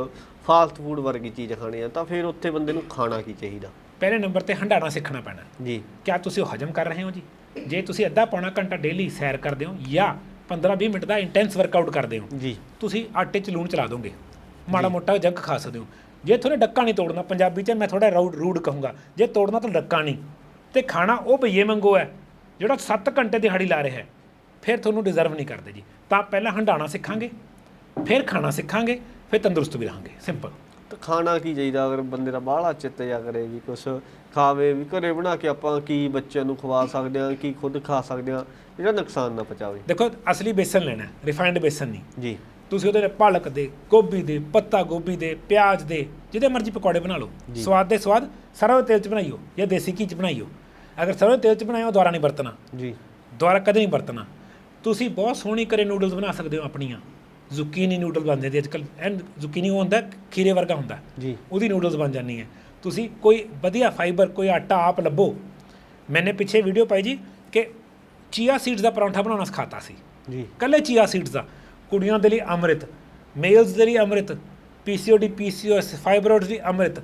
ਫਾਸਟ ਫੂਡ ਵਰਗੀ ਚੀਜ਼ ਖਾਣੀ ਆ ਤਾਂ ਫਿਰ ਉੱਥੇ ਬੰਦੇ ਨੂੰ ਖਾਣਾ ਕੀ ਚਾਹੀਦਾ? ਪਹਿਲੇ ਨੰਬਰ ਤੇ ਹੰਡਾਣਾ ਸਿੱਖਣਾ ਪੈਣਾ। ਜੀ। ਕਿਆ ਤੁਸੀਂ ਹਜਮ ਕਰ ਰਹੇ ਹੋ ਜੀ? ਜੇ ਤੁਸੀਂ ਅੱਧਾ ਪੌਣਾ ਘੰਟਾ ਡੇਲੀ ਸੈਰ ਕਰਦੇ ਹੋ ਜਾਂ 15-20 ਮਿੰਟ ਦਾ ਇੰਟੈਂਸ ਵਰਕਆਊਟ ਕਰਦੇ ਹੋ ਜੀ। ਤੁਸੀਂ ਆਟੇ 'ਚ ਲੂਣ ਚਲਾ ਦੋਗੇ। ਮਾੜਾ ਮੋਟਾ ਜੰਕ ਖਾ ਸਕਦੇ ਹੋ। ਜੇ ਤੁਹਾਨੂੰ ਡੱਕਾ ਨਹੀਂ ਤੋੜਨਾ ਪੰਜਾਬੀ 'ਚ ਮੈਂ ਥੋੜਾ ਰੂਡ ਰੂਡ ਕਹੂੰਗਾ ਜੇ ਤੋੜਨਾ ਤਾਂ ਡੱਕਾ ਨਹੀਂ। ਤੇ ਖਾਣਾ ਉਹ ਭਈਏ ਮੰਗੋ ਹੈ ਜਿਹੜਾ 7 ਘੰਟੇ ਦਿਹਾੜੀ ਲਾ ਰਿਹਾ ਹੈ ਫਿਰ ਤੁਹਾਨੂੰ ਡਿਜ਼ਰਵ ਨਹੀਂ ਕਰਦੇ ਜੀ। ਤਾਂ ਪਹਿਲਾਂ ਹੰਡਾਣਾ ਸਿੱਖਾਂਗੇ ਫਿਰ ਖਾਣਾ ਸਿੱਖਾਂਗੇ ਫਿਰ ਤੰਦਰੁਸਤ ਵੀ ਰਹਾਂਗੇ। ਸਿੰਪਲ ਤਾਂ ਖਾਣਾ ਕੀ ਚਾਹੀਦਾ ਅਗਰ ਬੰਦੇ ਦਾ ਬਾਹਲਾ ਚਿੱਤ ਜਾ ਕਰੇ ਵੀ ਕੁਝ ਖਾਵੇ ਵੀ ਘਰੇ ਬਣਾ ਕੇ ਆਪਾਂ ਕੀ ਬੱਚਿਆਂ ਨੂੰ ਖਵਾ ਸਕਦੇ ਹਾਂ ਕੀ ਖੁਦ ਖਾ ਸਕਦੇ ਹਾਂ ਜਿਹੜਾ ਨੁਕਸਾਨ ਨਾ ਪਹੁੰਚਾਵੇ। ਦੇਖੋ ਅਸਲੀ ਬੇਸਨ ਲੈਣਾ ਰਿਫਾਈਨਡ ਬੇਸਨ ਨਹੀਂ। ਜੀ। ਤੁਸੀਂ ਉਹਦੇ ਨਾਲ ਪਾਲਕ ਦੇ ਗੋਭੀ ਦੇ ਪੱਤਾ ਗੋਭੀ ਦੇ ਪਿਆਜ਼ ਦੇ ਜਿਹਦੇ ਮਰਜ਼ੀ ਪਕੌੜੇ ਬਣਾ ਲਓ। ਸਵਾਦ ਦੇ ਸਵਾਦ ਸਰੋਂ ਦੇ ਤੇਲ 'ਚ ਬਣਾਈਓ ਜਾਂ ਦੇਸੀ ਘੀ 'ਚ ਬਣਾਈਓ। ਅਗਰ ਸਰੋਂ ਦੇ ਤੇਲ 'ਚ ਬਣਾਇਓ ਦੁਬਾਰਾ ਨਹੀਂ ਵਰਤਣਾ। ਜੀ। ਦੁਬਾਰਾ ਕਦੇ ਨਹੀਂ ਵਰਤਣਾ। ਤੁਸੀਂ ਬਹੁਤ ਸੋਹਣੀ ਕਰੇ ਨੂਡਲਸ ਬਣਾ ਸਕਦੇ ਹੋ ਆਪਣੀਆਂ। ਜ਼ੁਕੀਨੀ ਨੂਡਲ ਬਣਦੇ ਨੇ ਅੱਜਕੱਲ ਐਨ ਜ਼ੁਕੀਨੀ ਉਹ ਹੁੰਦਾ ਖੀਰੇ ਵਰਗਾ ਹੁੰਦਾ। ਜੀ। ਉਹਦੀ ਨੂਡਲਸ ਬਣ ਜਾਂਦੀ ਹੈ। ਤੁਸੀਂ ਕੋਈ ਵਧੀਆ ਫਾਈਬਰ ਕੋਈ ਆਟਾ ਆਪ ਲੱਭੋ। ਮੈਨੇ ਪਿੱਛੇ ਵੀਡੀਓ ਪਾਈ ਜੀ ਕਿ ਚੀਆ ਸੀਡਸ ਦਾ ਪਰੌਂਠਾ ਬਣਾਉਣਾ ਸਿਖਾਤਾ ਸੀ। ਜੀ। ਕੱਲੇ ਚੀਆ ਸੀਡਸ ਦਾ। ਕੁੜੀਆਂ ਦੇ ਲਈ ਅੰਮ੍ਰਿਤ ਮੇਲਸ ਦੇ ਲਈ ਅੰਮ੍ਰਿਤ ਪੀਸੀਓਡੀ ਪੀਸੀਓਐਸ ਫਾਈਬਰੋਇਡਸ ਦੀ ਅੰਮ੍ਰਿਤ।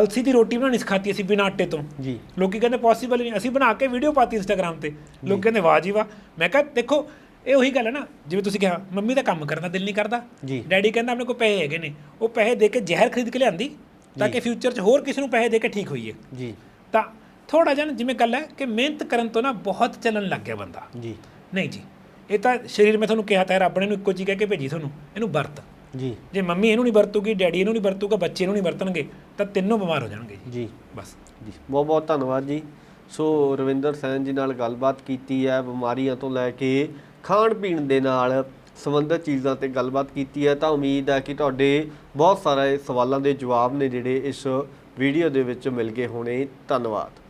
ਅਲਸੀ ਦੀ ਰੋਟੀ ਬਣਾਉਣੀ ਸਿਖਾਤੀ ਅਸੀਂ ਬਿਨਾਂ ਆਟੇ ਤੋਂ। ਜੀ। ਲੋਕੀ ਕਹਿੰਦੇ ਪੋਸੀਬਲ ਨਹੀਂ। ਅਸੀਂ ਬਣਾ ਕੇ ਵੀਡੀਓ ਪਾਤੀ ਇੰਸਟਾਗ੍ਰam ਤੇ। ਲੋਕ ਕਹਿੰਦੇ ਵਾਹ ਜੀ ਵਾਹ। ਮੈਂ ਕਿਹਾ ਦੇਖੋ ਇਹ ਉਹੀ ਗੱਲ ਹੈ ਨਾ ਜਿਵੇਂ ਤੁਸੀਂ ਕਿਹਾ ਮੰਮੀ ਦਾ ਕੰਮ ਕਰਨ ਦਾ ਦਿਲ ਨਹੀਂ ਕਰਦਾ। ਜੀ। ਡੈਡੀ ਕਹਿੰਦਾ ਆਪਣੇ ਕੋਲ ਪੈਸੇ ਹੈਗੇ ਨੇ। ਉਹ ਪੈਸੇ ਦੇ ਕੇ ਜ਼ਹਿਰ ਖਰੀਦ ਕੇ ਲਿਆਂਦੀ ਤਾਂ ਕਿ ਫਿਊਚਰ 'ਚ ਹੋਰ ਕਿਸੇ ਨੂੰ ਪੈਸੇ ਦੇ ਕੇ ਠੀਕ ਹੋਈਏ। ਜੀ। ਤਾਂ ਥੋੜਾ ਜਿਹਾ ਜਿਵੇਂ ਗੱਲ ਹੈ ਕਿ ਮਿਹਨਤ ਕਰਨ ਤੋਂ ਨਾ ਬਹੁਤ ਚੱਲਣ ਲੱਗ ਗਿਆ ਬੰਦਾ। ਜੀ। ਨਹੀਂ ਜੀ। ਇਹ ਤਾਂ ਸਰੀਰ ਮੈਂ ਤੁਹਾਨੂੰ ਕਿਹਾ ਤਾਂ ਰੱਬ ਨੇ ਇਹਨੂੰ ਇੱਕੋ ਚੀਜ਼ ਕਹਿ ਕੇ ਭੇਜੀ ਤੁਹਾਨੂੰ ਇਹਨੂੰ ਵਰਤ। ਜੀ। ਜੇ ਮੰਮੀ ਇਹਨੂੰ ਨਹੀਂ ਵਰਤੂਗੀ ਡੈਡੀ ਇਹਨੂੰ ਨਹੀਂ ਵਰਤੂਗਾ ਬੱਚੇ ਇਹਨੂੰ ਨਹੀਂ ਵਰਤਣਗੇ ਤਾਂ ਤਿੰਨੋਂ ਬਿਮਾਰ ਹੋ ਜਾਣਗੇ ਜੀ। ਜੀ। ਬਸ। ਜੀ। ਬਹੁਤ ਬਹੁਤ ਧੰਨਵਾਦ ਜੀ। ਸੋ ਰਵਿੰਦਰ ਸੈਨ ਜੀ ਨਾਲ ਗੱਲਬਾਤ ਕੀਤੀ ਹੈ ਬਿਮਾਰੀਆਂ ਤੋਂ ਲੈ ਕੇ ਖਾਣ ਪੀਣ ਦੇ ਨਾਲ ਸੰਬੰਧਿਤ ਚੀਜ਼ਾਂ ਤੇ ਗੱਲਬਾਤ ਕੀਤੀ ਹੈ ਤਾਂ ਉਮੀਦ ਹੈ ਕਿ ਤੁਹਾਡੇ ਬਹੁਤ ਸਾਰੇ ਸਵਾਲਾਂ ਦੇ ਜਵਾਬ ਨੇ ਜਿਹੜੇ ਇਸ ਵੀਡੀਓ ਦੇ ਵਿੱਚ ਮਿਲ ਗਏ ਹੋਣੇ। ਧੰਨਵਾਦ।